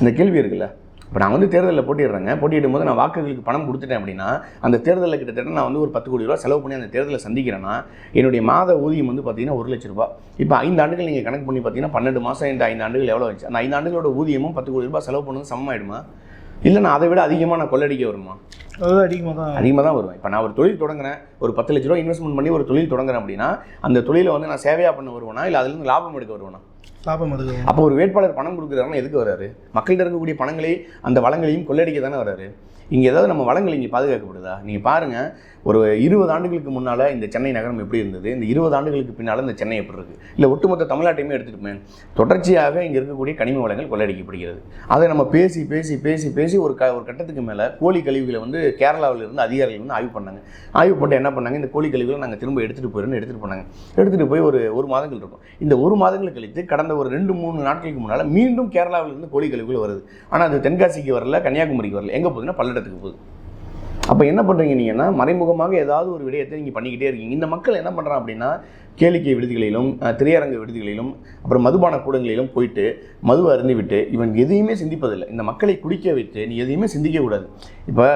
Speaker 1: இந்த கேள்வி இருக்குல்ல. இப்போ நான் வந்து தேர்தலில் போட்டிடுறேங்க போட்டியிடும் போது நான் வாக்குகளுக்கு பணம் கொடுத்துட்டேன் அப்படின்னா அந்த தேர்தலில் கிட்டத்தட்ட நான் வந்து ஒரு பத்து கோடி ரூபா செலவு பண்ணி அந்த தேர்தலை சந்திக்கிறேன்னா என்னுடைய மாத ஊதியம் வந்து பார்த்தீங்கன்னா ஒரு லட்ச ரூபாய். இப்போ ஐந்து ஆண்டுகள் நீங்கள் கணக்கு பண்ணி பார்த்தீங்கன்னா பன்னெண்டு மாதம் இந்த ஐந்து ஆண்டுகள் எவ்வளோ வச்சு அந்த ஐந்து ஆண்டுகளோட ஊதியமும் பத்து கோடி ரூபாய் செலவு பண்ணது சமமாயிடுமா? இல்லை நான் அதை விட அதிகமாக நான் கொள்ளடிக்க வருமா?
Speaker 2: அதிகமாக தான்
Speaker 1: அதிகமாக தான் வருவேன். இப்போ நான் ஒரு தொழில் தொடங்குறேன். ஒரு பத்து லட்ச ரூபா இன்வெஸ்ட்மெண்ட் பண்ணி ஒரு தொழில் தொடங்குறேன் அப்படின்னா அந்த தொழிலை வந்து நான் சேவையாக பண்ண வருவேனா? இல்லை அதுலேருந்து லாபம் எடுக்க வருவேனா?
Speaker 2: லாபம் அதுக்கு
Speaker 1: அப்போ ஒரு வேட்பாளர் பணம் கொடுக்குறாருன்னா எதுக்கு வராரு மக்கள்கிட்ட இருக்கக்கூடிய பணங்களை அந்த வளங்களையும் கொள்ளடிக்க தானே வராரு இங்கே ஏதாவது நம்ம வளங்கள் இங்கே பாதுகாக்கப்படுதா? நீங்கள் பாருங்கள் ஒரு இருபது ஆண்டுகளுக்கு முன்னால் இந்த சென்னை நகரம் எப்படி இருந்தது? இந்த இருபது ஆண்டுகளுக்கு பின்னால் இந்த சென்னை எப்படி இருக்குது இல்லை ஒட்டுமொத்த தமிழ்நாட்டையுமே எடுத்துகிட்டுமே தொடர்ச்சியாக இங்கே இருக்கக்கூடிய கனிம வளங்கள் கொள்ளையடிக்கப்படுகிறது அதை நம்ம பேசி பேசி பேசி பேசி ஒரு க ஒரு கட்டத்துக்கு மேலே கோழி கழிவுகளை வந்து கேரளாவில் இருந்து அதிகாரிகள் வந்து ஆய்வு பண்ணாங்க. ஆய்வு பண்ணிட்டு என்ன பண்ணாங்க? இந்த கோழி கழிவுகளை நாங்கள் திரும்ப எடுத்துகிட்டு போயிருந்து எடுத்துகிட்டு போனாங்க. எடுத்துகிட்டு போய் ஒரு ஒரு மாதங்கள் இருக்கும். இந்த ஒரு மாதங்கள் கழித்து கடந்த ஒரு ரெண்டு மூணு நாட்களுக்கு முன்னால் மீண்டும் கேரளாவில் இருந்து கோழி கழிவுகள் வருது. ஆனால் அது தென்காசிக்கு வரல கன்னியாகுமரிக்கு வரல. எங்கே போகுதுன்னா பல்லடத்துக்கு போகுது. அப்போ என்ன பண்ணுறீங்க நீங்கன்னா மறைமுகமாக ஏதாவது ஒரு விடயத்தை நீங்கள் பண்ணிக்கிட்டே இருக்கீங்க. இந்த மக்கள் என்ன பண்ணுறான் அப்படின்னா கேளிக்கை விடுதிகளிலும் திரையரங்க விடுதிகளிலும் அப்புறம் மதுபான கூடங்களிலும் போயிட்டு மது அருந்திவிட்டு இவன் எதையுமே சிந்திப்பதில்லை. இந்த மக்களை குடிக்க வைத்து நீ எதையுமே சிந்திக்க கூடாது. இப்போ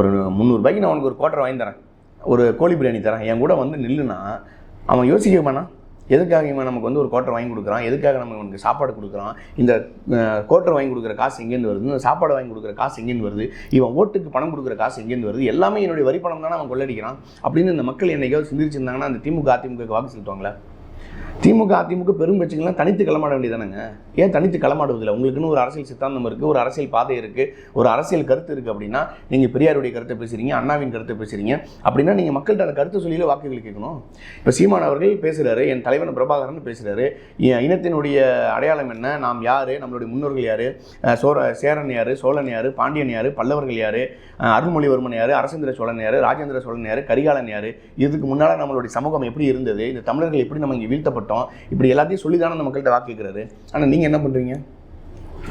Speaker 1: ஒரு முந்நூறுபாய்க்கு நான் உனக்கு ஒரு குவார்டர் வாங்கி தரேன். ஒரு கோழி பிரியாணி தரேன். என் கூட வந்து நில்லுனா அவன் யோசிக்க வேணாம் எதுக்காக இவன் நமக்கு வந்து ஒரு கோட்டர் வாங்கி கொடுக்குறான்? எதுக்காக நம்ம இவனுக்கு சாப்பாடு கொடுக்குறான்? இந்த கோட்டர் வாங்கி கொடுக்குற காசு எங்கேருந்து வருது? இந்த சாப்பாடு வாங்கி கொடுக்குற காசு எங்கேருந்து வருது? இவன் ஓட்டுக்கு பணம் கொடுக்குற காசு எங்கேருந்து வருது? எல்லாமே என்னுடைய வரி பணம் தானே அவன் கொள்ளடிக்கிறான்? அப்படின்னு இந்த மக்கள் என்னைக்காவது சிந்திச்சிருந்தாங்கன்னா அந்த திமுக அதிமுக வாக்கு செலுத்துவாங்களே? திமுக அதிமுக பெரும் கட்சிகள்லாம் தனித்து களமாட வேண்டியதானங்க ஏன் தனித்து களமாடுவதில்லை உங்களுக்குன்னு ஒரு அரசியல் சித்தாந்தம் இருக்குது ஒரு அரசியல் பாதை இருக்குது ஒரு அரசியல் கருத்து இருக்குது அப்படின்னா நீங்கள் பெரியாருடைய கருத்தை பேசுகிறீங்க அண்ணாவின் கருத்தை பேசுகிறீங்க அப்படின்னா நீங்கள் மக்கள்கிட்ட அந்த கருத்து சொல்லியில வாக்குகள் கேட்கணும். இப்போ சீமான் அவர்கள் பேசுகிறாரு என் தலைவன் பிரபாகரன் பேசுகிறாரு என் இனத்தினுடைய அடையாளம் என்ன? நாம் யார்? நம்மளுடைய முன்னோர்கள் யார்? சோர சேரன் யார்? சோழன் யார்? பாண்டியன் யார்? பல்லவர்கள் யார்? அருள்மொழிவர்மன் யார்? அரசேந்திர சோழன் யார்? ராஜேந்திர சோழன் யார்? கரிகாலன் யார்? இதுக்கு முன்னால் நம்மளுடைய சமூகம் எப்படி இருந்தது? இந்த தமிழர்கள் எப்படி நம்ம இங்கே வீழ்த்தப்பட்டோம். இப்படி எல்லாத்தையும் சொல்லி தானே அந்த மக்கள்கிட்ட வாக்கு கேட்குறாரு ஆனால் நீங்கள் என்ன பண்ணுறீங்க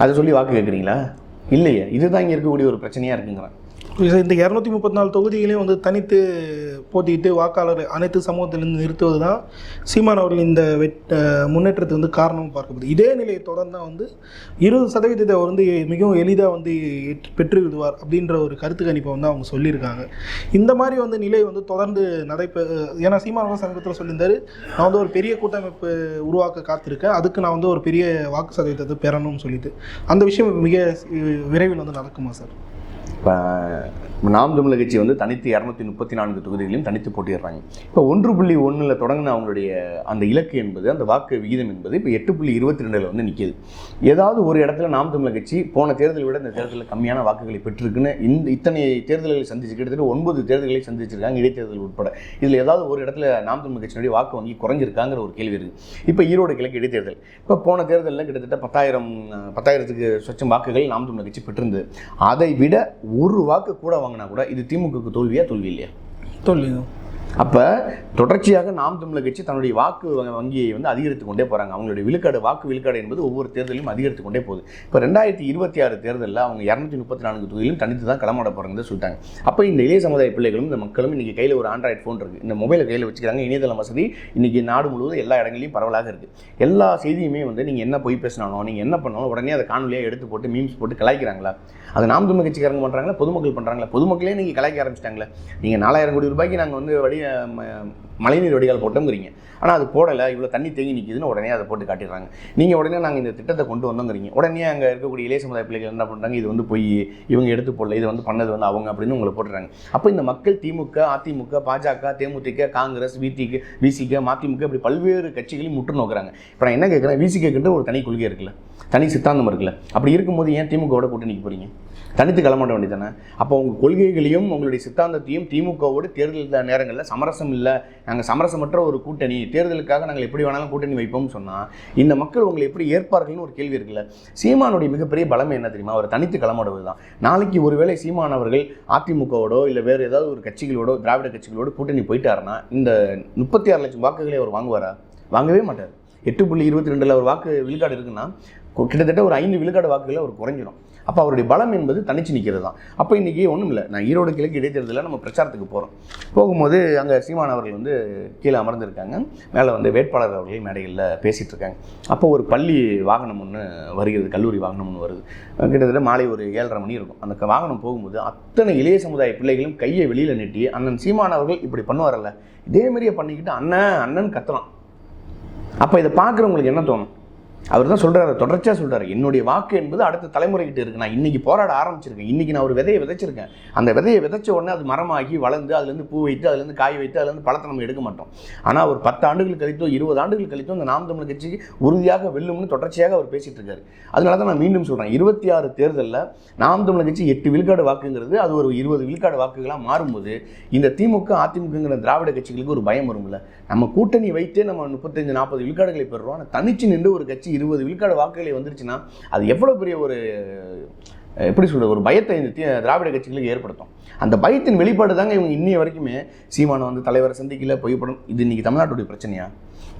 Speaker 1: அதை சொல்லி வாக்கு கேட்குறீங்களா இல்லையே. இதுதான் இங்கே இருக்கக்கூடிய ஒரு பிரச்சனையாக இருக்குங்கிறேன்.
Speaker 2: இந்த இரநூத்தி முப்பத்தி நாலு தொகுதிகளையும் வந்து தனித்து போட்டியிட்டு வாக்காளர் அனைத்து சமூகத்திலிருந்து நிறுத்துவது தான் சீமான் அவர்கள் இந்த வெட் முன்னேற்றத்துக்கு வந்து காரணம் பார்க்கப்படுது. இதே நிலையை தொடர்ந்தால் வந்து இருபது சதவீதத்தை அவர் வந்து மிகவும் எளிதாக வந்து பெற்று விடுவார் அப்படின்ற ஒரு கருத்து கணிப்பை வந்து அவங்க சொல்லியிருக்காங்க. இந்த மாதிரி வந்து நிலை வந்து தொடர்ந்து நடைபெ ஏன்னா சீமான் அவர்கள் சமீபத்தில் சொல்லியிருந்தார் நான் வந்து ஒரு பெரிய கூட்டமைப்பு உருவாக்க காத்திருக்கேன் அதுக்கு நான் வந்து ஒரு பெரிய வாக்கு சதவீதத்தை பெறணும்னு சொல்லிட்டு. அந்த விஷயம் மிக விரைவில் வந்து நடக்குமா சார்?
Speaker 1: இப்போ நாம் தமிழர் கட்சி வந்து தனித்து இரநூத்தி முப்பத்தி நான்கு தொகுதிகளையும் தனித்து போட்டிடுறாங்க இப்போ ஒன்று புள்ளி ஒன்றில் தொடங்கின அவங்களுடைய அந்த இலக்கு என்பது அந்த வாக்கு விகிதம் என்பது இப்போ எட்டு புள்ளி இருபத்தி ரெண்டில் வந்து நிற்கிது ஏதாவது ஒரு இடத்துல நாம் தமிழர் கட்சி போன தேர்தலை விட இந்த தேர்தலில் கம்மியான வாக்குகளை பெற்றிருக்குன்னு இந்த இத்தனை தேர்தல்களை சந்திச்சு கிட்டத்தட்ட ஒன்பது தேர்தல்களை சந்திச்சிருக்காங்க இடைத்தேர்தல் உட்பட. இதில் ஏதாவது ஒரு இடத்துல நாம் தமிழர் கட்சியினுடைய வாக்கு வங்கி குறைஞ்சிருக்காங்கிற ஒரு கேள்வி இருக்குது இப்போ ஈரோடு கிழக்கு இடைத்தேர்தல். இப்போ போன தேர்தலில் கிட்டத்தட்ட பத்தாயிரம் பத்தாயிரத்துக்கு சொச்சம் வாக்குகள் நாம் தமிழர் கட்சி பெற்றிருந்தது. அதை விட ஒரு வாக்கு கூட வாங்கினா கூட இது திமுகவுக்கு தோல்வியா தோல்வி இல்லையா?
Speaker 2: தோல்வி
Speaker 1: அப்போ தொடர்ச்சியாக நாம் தமிழர் கட்சி தன்னுடைய வாக்கு வங்கியை வந்து அதிகரித்து கொண்டே போகிறாங்க அவங்களுடைய விழுக்காடு வாக்கு விழுக்காடு என்பது ஒவ்வொரு தேர்தலையும் அதிகரித்து கொண்டே போகுது. இப்போ ரெண்டாயிரத்தி இருபத்தி ஆறு தேர்தலில் அவங்க இரநூத்தி முப்பத்தி நான்கு தொகுதியிலும் தனித்து தான் களமாட போகிறாங்கன்னு சொல்லிட்டாங்க. அப்போ இந்த இளைய சமுதாய பிள்ளைகளும் இந்த மக்களும் இன்றைக்கி கையில் ஒரு ஆண்ட்ராய்ட் ஃபோன் இருக்குது இந்த மொபைலை கையில் வச்சுக்கிறாங்க. இணையதளம் வசதி இன்றைக்கி நாடு முழுவதும் எல்லா இடங்களையும் பரவலாக இருக்குது எல்லா செய்தியுமே வந்து நீங்கள் என்ன போய் பேசினாலும் நீங்கள் என்ன பண்ணாலும் உடனே அதை காணொலியாக எடுத்து போட்டு மீம்ஸ் போட்டு கலாய்க்கிறாங்களா? அது நாம் தமிழ் கட்சிக்காரங்க பண்ணுறாங்களா பொதுமக்கள் பண்ணுறாங்களா பொதுமக்களே நீங்கள் கலாய்க்க ஆரம்பிச்சிட்டாங்களே. நீங்கள் நாலாயிரம் கோடி ரூபாய்க்கு நாங்கள் வந்து வடி ம- மழைநீர் வடிகால் போட்டோங்கிறீங்க ஆனால் அது போடலை. இவ்வளோ தண்ணி தேங்கி நிற்கிதுன்னு உடனே அதை போட்டு காட்டிடுறாங்க. நீங்கள் உடனே நாங்கள் இந்த திட்டத்தை கொண்டு வந்தோங்கிறீங்க உடனே அங்கே இருக்கக்கூடிய இளைய சமுதாய பிள்ளைகள் என்ன பண்ணுறாங்க இது வந்து போய் இவங்க எடுத்து போடல. இது வந்து பண்ணது வந்து அவங்க அப்படின்னு உங்களை போட்டுறாங்க. அப்போ இந்த மக்கள் திமுக அதிமுக பாஜக தேமுதிக காங்கிரஸ் விதிக விசிக மதிமுக இப்படி பல்வேறு கட்சிகளையும் முற்று நோக்குறாங்க. இப்போ நான் என்ன கேட்குறேன் விசிகிட்ட ஒரு தனி கொள்கை இருக்குல்ல. தனி சித்தாந்தம் இருக்குல்ல. அப்படி இருக்கும்போது ஏன் திமுகவோட கூட்டணிக்கு போகிறீங்க தனித்து கிளம்ப வேண்டியதானே அப்போ உங்கள் கொள்கைகளையும் உங்களுடைய சித்தாந்தத்தையும் திமுகவோடு தேர்தல் நேரங்களில் சமரசம் இல்லை. நாங்கள் சமரசமற்ற ஒரு கூட்டணி. தேர்தலுக்காக நாங்கள் எப்படி வேணாலும் கூட்டணி வைப்போம்னு சொன்னால் இந்த மக்கள் உங்களை எப்படி ஏற்பார்கள்னு ஒரு கேள்வி இருக்குல்ல. சீமானுடைய மிகப்பெரிய பலமை என்ன தெரியுமா? அவர் தனித்து களமாடுவது தான் நாளைக்கு ஒருவேளை சீமான் அவர்கள் அதிமுகவோடோ இல்லை வேறு ஏதாவது ஒரு கட்சிகளோடோ திராவிட கட்சிகளோடு கூட்டணி போயிட்டாருன்னா இந்த முப்பத்தி ஆறு லட்சம் வாக்குகளை அவர் வாங்குவாரா? வாங்கவே மாட்டார். எட்டு புள்ளி இருபத்தி ரெண்டில் ஒரு வாக்கு விழுக்காடு இருக்குன்னா கிட்டத்தட்ட ஒரு ஐந்து விழுக்காடு வாக்குகளை அவர் குறைஞ்சிடும் அப்போ அவருடைய பலம் என்பது தனிச்சு நிற்கிறது தான் அப்போ இன்றைக்கி ஒன்றும் இல்லை. நான் ஈரோடு கிழக்கு இடைத்தேர்தலில் நம்ம பிரச்சாரத்துக்கு போகிறோம் போகும்போது அங்கே சீமான் அவர்கள் வந்து கீழே அமர்ந்திருக்காங்க. மேலே வந்து வேட்பாளர் அவர்கள் மேடைகளில் பேசிகிட்டு இருக்காங்க அப்போ ஒரு பள்ளி வாகனம் ஒன்று வருகிறது. கல்லூரி வாகனம் ஒன்று வருது. கிட்டத்தட்ட மாலை ஒரு ஏழரை மணி இருக்கும். அந்த வாகனம் போகும்போது அத்தனை இளைய சமுதாய பிள்ளைகளும் கையை வெளியில் நீட்டி அண்ணன் சீமான் அவர்கள் இப்படி பண்ணுவாரல்ல? இதே மாதிரியே பண்ணிக்கிட்டு அண்ணன் அண்ணன் கத்துறான். அப்போ இதை பார்க்குறவங்களுக்கு என்ன தோணும்? அவர் தான் சொல்கிறார் தொடர்ச்சியாக சொல்கிறாரு என்னுடைய வாக்கு என்பது அடுத்த தலைமுறைகிட்ட இருக்கு. நான் இன்றைக்கி போராட ஆரம்பிச்சிருக்கேன். இன்றைக்கி நான் ஒரு விதையை விதைச்சிருக்கேன். அந்த விதையை விதைச்ச உடனே அது மரமாகி வளர்ந்து அதுலேருந்து பூ வைத்து அதுலேருந்து காய் வைத்து அதுலேருந்து பழத்தை நம்ம எடுக்க மாட்டோம். ஆனால் ஒரு பத்து ஆண்டுகள் கழித்தோ இருபது ஆண்டுகள் கழித்தோ அந்த நாம் தமிழ் கட்சிக்கு உறுதியாக வெல்லும்னு தொடர்ச்சியாக அவர் பேசிகிட்டு இருக்காரு. அதனால தான் நான் மீண்டும் சொல்கிறேன் இருபத்தி ஆறு தேர்தலில் நாம் தமிழ் கட்சி எட்டு விழுக்காடு வாக்குங்கிறது அது ஒரு இருபது விழுக்காடு வாக்குகளாக மாறும்போது இந்த திமுக அதிமுகங்கிற திராவிட கட்சிகளுக்கு ஒரு பயம் வரும்ல. நம்ம கூட்டணி வைத்தே நம்ம முப்பத்தஞ்சு நாற்பது விழுக்காடுகளை பெறுறோம். ஆனால் தனிச்சு நின்று ஒரு கட்சி இருபது விழுக்காடு வாக்குகளை வந்துருச்சுன்னா அது எவ்வளோ பெரிய ஒரு எப்படி சொல்கிறது ஒரு பயத்தை இந்த திராவிட கட்சிகளுக்கு ஏற்படுத்தும். அந்த பயத்தின் வெளிப்பாடு தாங்க இவங்க இன்னைய வரைக்குமே சீமானை வந்து தலைவரை சந்திக்கல புகைப்படம் இது இன்னைக்கு தமிழ்நாட்டுடைய பிரச்சனையா?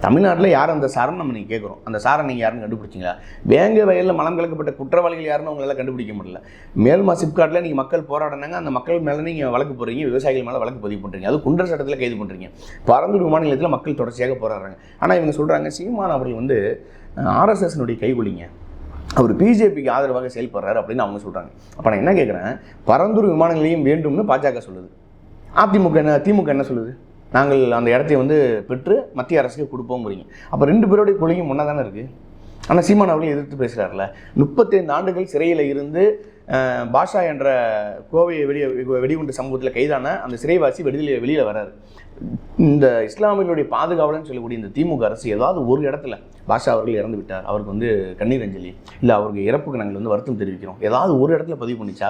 Speaker 1: தமிழ்நாட்டில் யார் அந்த சாரன்னு நம்ம நீங்கள் கேட்குறோம் அந்த சாரை நீங்கள் யாருன்னு கண்டுபிடிச்சிங்களா? வேங்க வயலில் மலம் கலக்கப்பட்ட குற்றவாளிகள் யாருன்னு உங்களால் கண்டுபிடிக்க முடியல. மேல்மா சிப்காட்டில் நீங்கள் மக்கள் போராடினாங்க அந்த மக்கள் மேலே நீங்கள் வழக்கு போடுறீங்க விவசாயிகள் மேலே வழக்கு பதிவு பண்ணுறீங்க அது குண்டர் சட்டத்தில் கைது பண்ணுறீங்க பரந்தூர் விமான நிலையத்தில் மக்கள் தொடர்ச்சியாக போராடுறாங்க. ஆனால் இவங்க சொல்கிறாங்க சீமான் அவர்கள் வந்து ஆர்எஸ்எஸ்னுடைய கைகொலிங்க அவர் பிஜேபிக்கு ஆதரவாக செயல்படுறாரு அப்படின்னு அவங்க சொல்கிறாங்க அப்போ நான் என்ன கேட்குறேன் பரந்தூர் விமான நிலையம் வேண்டும்னு பாஜக சொல்லுது. அதிமுக என்ன திமுக என்ன சொல்லுது? நாங்கள் அந்த இடத்தை வந்து பெற்று மத்திய அரசுக்கு கொடுப்போம் கொடுப்போங்கிறீங்க அப்போ ரெண்டு பேருடைய கொள்கையும் ஒன்றா தானே இருக்குது ஆனால் சீமான் அவர்கள் எதிர்த்து பேசுகிறார்ல முப்பத்தைந்து ஆண்டுகள் சிறையில் இருந்து பாஷா என்ற கோவையை வெடி வெடிகுண்டு சம்பவத்தில் கைதான அந்த சிறைவாசி விடுதலை வெளியில் வராரு. இந்த இஸ்லாமியர்களுடைய பாதுகாவலன்னு சொல்லக்கூடிய இந்த திமுக அரசு ஏதாவது ஒரு இடத்துல பாஷா அவர்கள் இறந்து விட்டார் அவருக்கு வந்து கண்ணீர் அஞ்சலி இல்லை அவருக்கு இறப்புக்கு நாங்கள் வந்து வருத்தம் தெரிவிக்கிறோம். ஏதாவது ஒரு இடத்துல பதிவு பண்ணிச்சா?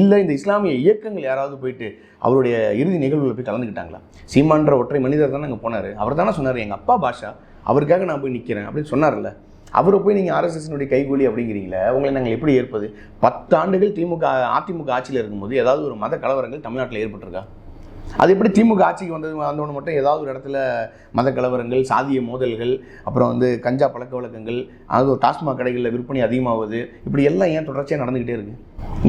Speaker 1: இல்லை இந்த இஸ்லாமிய இயக்கங்கள் யாராவது போயிட்டு அவருடைய இறுதி நிகழ்வுல போய் கலந்துக்கிட்டாங்களா? சீமான்ற ஒற்றை மனிதர் தானே அங்கே போனார். அவர் தானே சொன்னார் எங்கள் அப்பா பாஷா அவருக்காக நான் போய் நிற்கிறேன் அப்படின்னு சொன்னார்ல. அவரை போய் நீங்கள் ஆர்எஸ்எஸ்னுடைய கைகூலி அப்படிங்கிறீங்களே உங்களை நாங்கள் எப்படி ஏற்பது? பத்து ஆண்டுகள் திமுக அதிமுக ஆட்சியில் இருக்கும்போது ஏதாவது ஒரு மத கலவரங்கள் தமிழ்நாட்டில் ஏற்பட்டிருக்கா? அது எப்படி திமுக ஆட்சிக்கு வந்தது வந்தவொன்னு மட்டும் ஏதாவது ஒரு இடத்துல மத கலவரங்கள் சாதிய மோதல்கள் அப்புறம் வந்து கஞ்சா பழக்க வழக்கங்கள் அது டாஸ்மாக் கடைகளில் விற்பனை அதிகமாகுது. இப்படி எல்லாம் ஏன் தொடர்ச்சியாக நடந்துக்கிட்டே இருக்கு?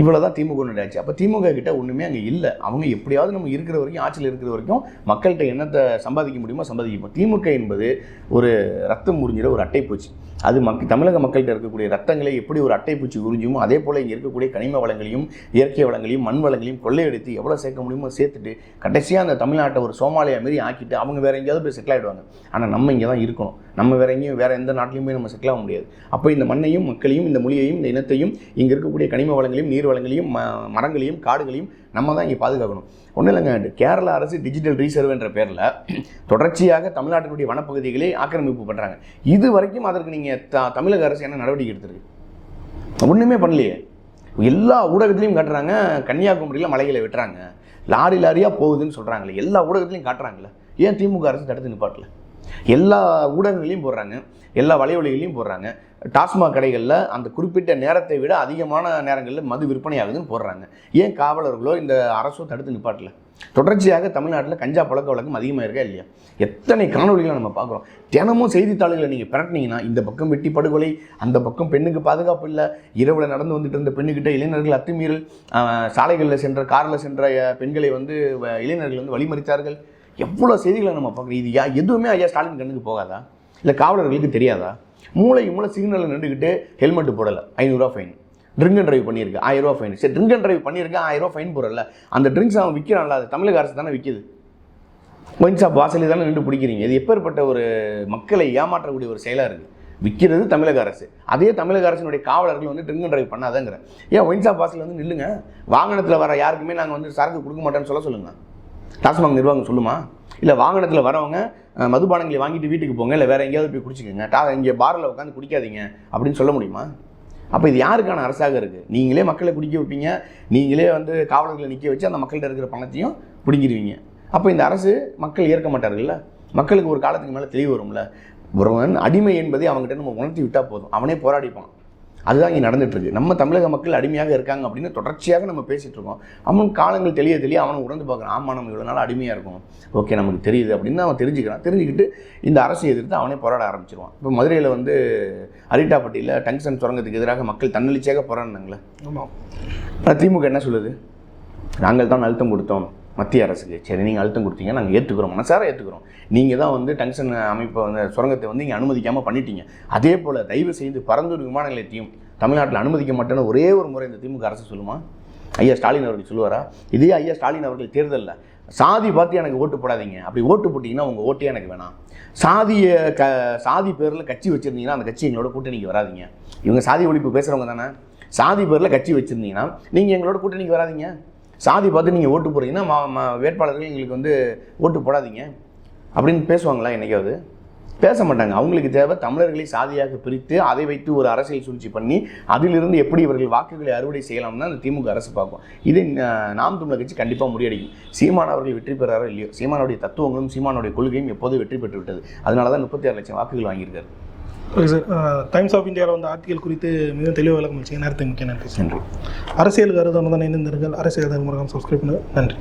Speaker 1: இவ்வளோ தான் திமுக ஆட்சி. அப்போ திமுக கிட்ட ஒன்றுமே அங்கே இல்லை. அவங்க எப்படியாவது நம்ம இருக்கிற வரைக்கும் ஆட்சியில் இருக்கிற வரைக்கும் மக்கள்கிட்ட என்னத்தை சம்பாதிக்க முடியுமோ சம்பாதிக்கப்போம் திமுக என்பது ஒரு ரத்தம் முறிஞ்சிட ஒரு அட்டைப்பூச்சி. அது மக் தமிழக மக்கள்கிட்ட இருக்கக்கூடிய ரத்தங்களை எப்படி ஒரு அட்டைப்பூச்சி உறிஞ்சுமோ அதே போல் இங்கே இருக்கக்கூடிய கனிம வளங்களையும் இயற்கை வளங்களையும் மண் வளங்களையும் கொள்ளையடித்து எவ்வளோ சேர்க்க முடியுமோ சேர்த்துட்டு கடைசியாக அந்த தமிழ்நாட்டை ஒரு சோமாலியா மாரி ஆக்கிட்டு அவங்க வேறு எங்கேயாவது போய் செட்டில் ஆகிடுவாங்க ஆனால் நம்ம இங்கே தான் இருக்கணும். நம்ம வேற எங்கேயும் வேறு எந்த நாட்டிலையும் போய் நம்ம செட்டில் ஆக முடியாது. அப்போ இந்த மண்ணையும் மக்களையும் இந்த மொழியையும் இந்த இனத்தையும் இங்கே இருக்கக்கூடிய கனிம வளங்களையும் நீர் வளங்களையும் ம மரங்களையும் காடுகளையும் நம்ம தான் இங்கே பாதுகாக்கணும். ஒன்றும் இல்லைங்க கேரள அரசு டிஜிட்டல் ரீசர்வ்ன்ற பேரில் தொடர்ச்சியாக தமிழ்நாட்டினுடைய வனப்பகுதிகளை ஆக்கிரமிப்பு பண்ணுறாங்க இது வரைக்கும் அதற்கு நீங்கள் த தமிழக அரசு என்ன நடவடிக்கை எடுத்திருக்கு? ஒன்றுமே பண்ணலையே. எல்லா ஊடகத்துலையும் காட்டுறாங்க கன்னியாகுமரியில் மலைகளை வெட்டுறாங்க. லாரி லாரியாக போகுதுன்னு சொல்கிறாங்களே எல்லா ஊடகத்துலையும் காட்டுறாங்களே. ஏன் திமுக அரசு தடுத்து நிப்பாட்டில்? எல்லா ஊடகங்களையும் போடுறாங்க. எல்லா வலைவலிகளையும் போடுறாங்க. டாஸ்மாக் கடைகளில் அந்த குறிப்பிட்ட நேரத்தை விட அதிகமான நேரங்களில் மது விற்பனை ஆகுதுன்னு போடுறாங்க. ஏன் காவலர்களோ இந்த அரசோ தடுத்து நிப்பாட்டல? தொடர்ச்சியாக தமிழ்நாட்டில் கஞ்சா பழக்க வழக்கம் அதிகமாக இருக்கா இல்லையா? எத்தனை காணொலிகளை நம்ம பார்க்குறோம். தினமும் செய்தித்தாள்களை நீங்கள் பிரட்டினீங்கன்னா இந்த பக்கம் வெட்டி படுகொலை அந்த பக்கம் பெண்ணுக்கு பாதுகாப்பு இல்லை. இரவில் நடந்து வந்துட்டு இருந்த பெண்ணுக்கிட்ட இளைஞர்கள் அத்துமீறல் சாலைகளில் சென்ற காரில் சென்ற பெண்களை வந்து வ- இளைஞர்கள் வந்து வழிமறித்தார்கள். எவ்வளோ செய்திகளை நம்ம பார்க்குறோம் இது யா எதுவுமே ஐயா ஸ்டாலின் கண்ணுக்கு போகாதா? இல்லை காவலர்களுக்கு தெரியாதா? மூளை மூளை சிக்னலில் நின்றுக்கிட்டு ஹெல்மெட் போடலை ஐநூறுரூவா ஃபைன் ட்ரிங்க் அண்ட் ட்ரைவ் பண்ணியிருக்கு ஆயிரம் ரூபா ஃபைன் சரி ட்ரிங்க் அண்ட் ட்ரைவ் பண்ணியிருக்கேன் ஆயிரம் ரூபா ஃபைன் போடல. அந்த ட்ரிங்க்ஸ் அவன் விற்கிறான்ல அது தமிழக அரசு தானே விற்கிது ஒயின் ஷாப் வாசலில் தானே நின்று பிடிக்கிறீங்க. இது எப்பேற்பட்ட ஒரு மக்களை ஏமாற்றக்கூடிய ஒரு செயலாக இருக்குது விற்கிறது தமிழக அரசு. அதே தமிழக அரசினுடைய காவலர்கள் வந்து ட்ரிங்க் அண்ட் ட்ரைவ் பண்ணாதங்கிற. ஏன் ஒயின் ஷாப் வாசலில் வந்து நில்லுங்க? வாகனத்தில் வர யாருக்குமே நாங்கள் வந்து சரக்கு கொடுக்க மாட்டோம்னு சொல்ல சொல்லுங்கள் டாஸ்மாக் நிர்வாகம் சொல்லுமா? இல்லை வாகனத்தில் வரவங்க மதுபானங்களை வாங்கிட்டு வீட்டுக்கு போங்க இல்லை வேறு எங்கேயாவது போய் குடிச்சிக்கோங்க. டா இங்கே பாரில் உட்காந்து குடிக்காதீங்க அப்படின்னு சொல்ல முடியுமா? அப்போ இது யாருக்கான அரசாக இருக்குது நீங்களே மக்களை குடிக்க வைப்பீங்க நீங்களே வந்து காவலர்களை நிற்க வச்சு அந்த மக்கள்கிட்ட இருக்கிற பணத்தையும் பிடிங்கிடுவீங்க அப்போ இந்த அரசு மக்கள் ஏற்க மாட்டார்கள்ல? மக்களுக்கு ஒரு காலத்துக்கு மேலே தெளிவு வரும்ல? ஒருவன் அடிமை என்பதை அவங்ககிட்ட நம்ம உணர்த்தி விட்டால் போதும். அவனே போராடிப்பான். அதுதான் இங்கே நடந்துட்டு இருக்கு. நம்ம தமிழக மக்கள் அடிமையாக இருக்காங்க அப்படின்னு தொடர்ச்சியாக நம்ம பேசிட்டு இருக்கோம். அவன் காலங்கள் தெளிய தெளிய அவனை உணர்ந்து பார்க்குறான். ஆமா நம்ம இவ்வளோ நாள் அடிமையாக இருக்கும். ஓகே நமக்கு தெரியுது அப்படின்னு அவன் தெரிஞ்சுக்கிறான். தெரிஞ்சுக்கிட்டு இந்த அரசை எதிர்த்து அவனே போராட ஆரம்பிச்சிருவான். இப்போ மதுரையில் வந்து அரிட்டாப்பட்டியில் டங்ஸ்டன் சுரங்கத்துக்கு எதிராக மக்கள் தன்னெழுச்சியாக போராடினாங்களே.
Speaker 2: ஆமாம்
Speaker 1: திமுக என்ன சொல்லுது? நாங்கள் தான் அழுத்தம் கொடுத்தோம். மத்திய அரசுக்கு. சரி நீங்கள் அழுத்தம் கொடுத்தீங்க நாங்கள் ஏற்றுக்கிறோம் மனசார ஏற்றுக்கிறோம் நீங்கள் தான் வந்து டங்ஷன் அமைப்பை வந்து சுரங்கத்தை வந்து இங்கே அனுமதிக்காமல் பண்ணிட்டீங்க. அதே போல் தயவு செய்து பரந்தூர் விமான நிலையத்தையும் தமிழ்நாட்டில் அனுமதிக்க மாட்டேன்னு ஒரே ஒரு முறை இந்த திமுக அரசு சொல்லுமா? ஐயா ஸ்டாலின் அவர்கள் சொல்லுவாரா? இதே ஐயா ஸ்டாலின் அவர்கள் தேர்தலில் சாதி பார்த்து எனக்கு ஓட்டு போடாதீங்க. அப்படி ஓட்டு போட்டிங்கன்னா உங்கள் ஓட்டே எனக்கு வேணாம். சாதியை க சாதி பேரில் கட்சி வச்சுருந்தீங்கன்னா அந்த கட்சி எங்களோட கூட்டணிக்கு வராதிங்க. இவங்க சாதி ஒழிப்பு பேசுகிறவங்க தானே. சாதி பேரில் கட்சி வச்சுருந்தீங்கன்னா நீங்கள் எங்களோட கூட்டணிக்கு வராதீங்க. சாதி பார்த்து நீங்கள் ஓட்டு போகிறீங்கன்னா மா மா- வேட்பாளர்கள் எங்களுக்கு வந்து ஓட்டு போடாதீங்க. அப்படின்னு பேசுவாங்களா என்னைக்காவது? பேச மாட்டாங்க. அவங்களுக்கு தேவை தமிழர்களை சாதியாக பிரித்து அதை வைத்து ஒரு அரசியல் சூழ்ச்சி பண்ணி அதிலிருந்து எப்படி இவர்கள் வாக்குகளை அறுவடை செய்யலாம்னா அந்த திமுக அரசு பார்க்கும். இதை நாம் தமிழர் கட்சி கண்டிப்பாக முறியடிக்கும். சீமான் அவர்கள் வெற்றி பெறாரோ இல்லையோ? சீமானுடைய தத்துவங்களும் சீமானுடைய கொள்கையும் எப்போதும் வெற்றி பெற்று விட்டது. அதனால தான் முப்பத்தி ஆறு லட்சம் வாக்குகள் வாங்கியிருக்காரு.
Speaker 2: டைம்ஸ் ஆஃப் இந்தியாவில் வந்து ஆர்டிகல் குறித்து மிக தெளிவாக விளக்கம் வச்சுங்க நேரத்தை முக்கிய நன்றி.
Speaker 1: நன்றி.
Speaker 2: அரசியல் கருதான தான் இணைந்திருங்கள். அரசியல் தர்மரகம் சப்ஸ்கிரைப் பண்ணுங்கள். நன்றி.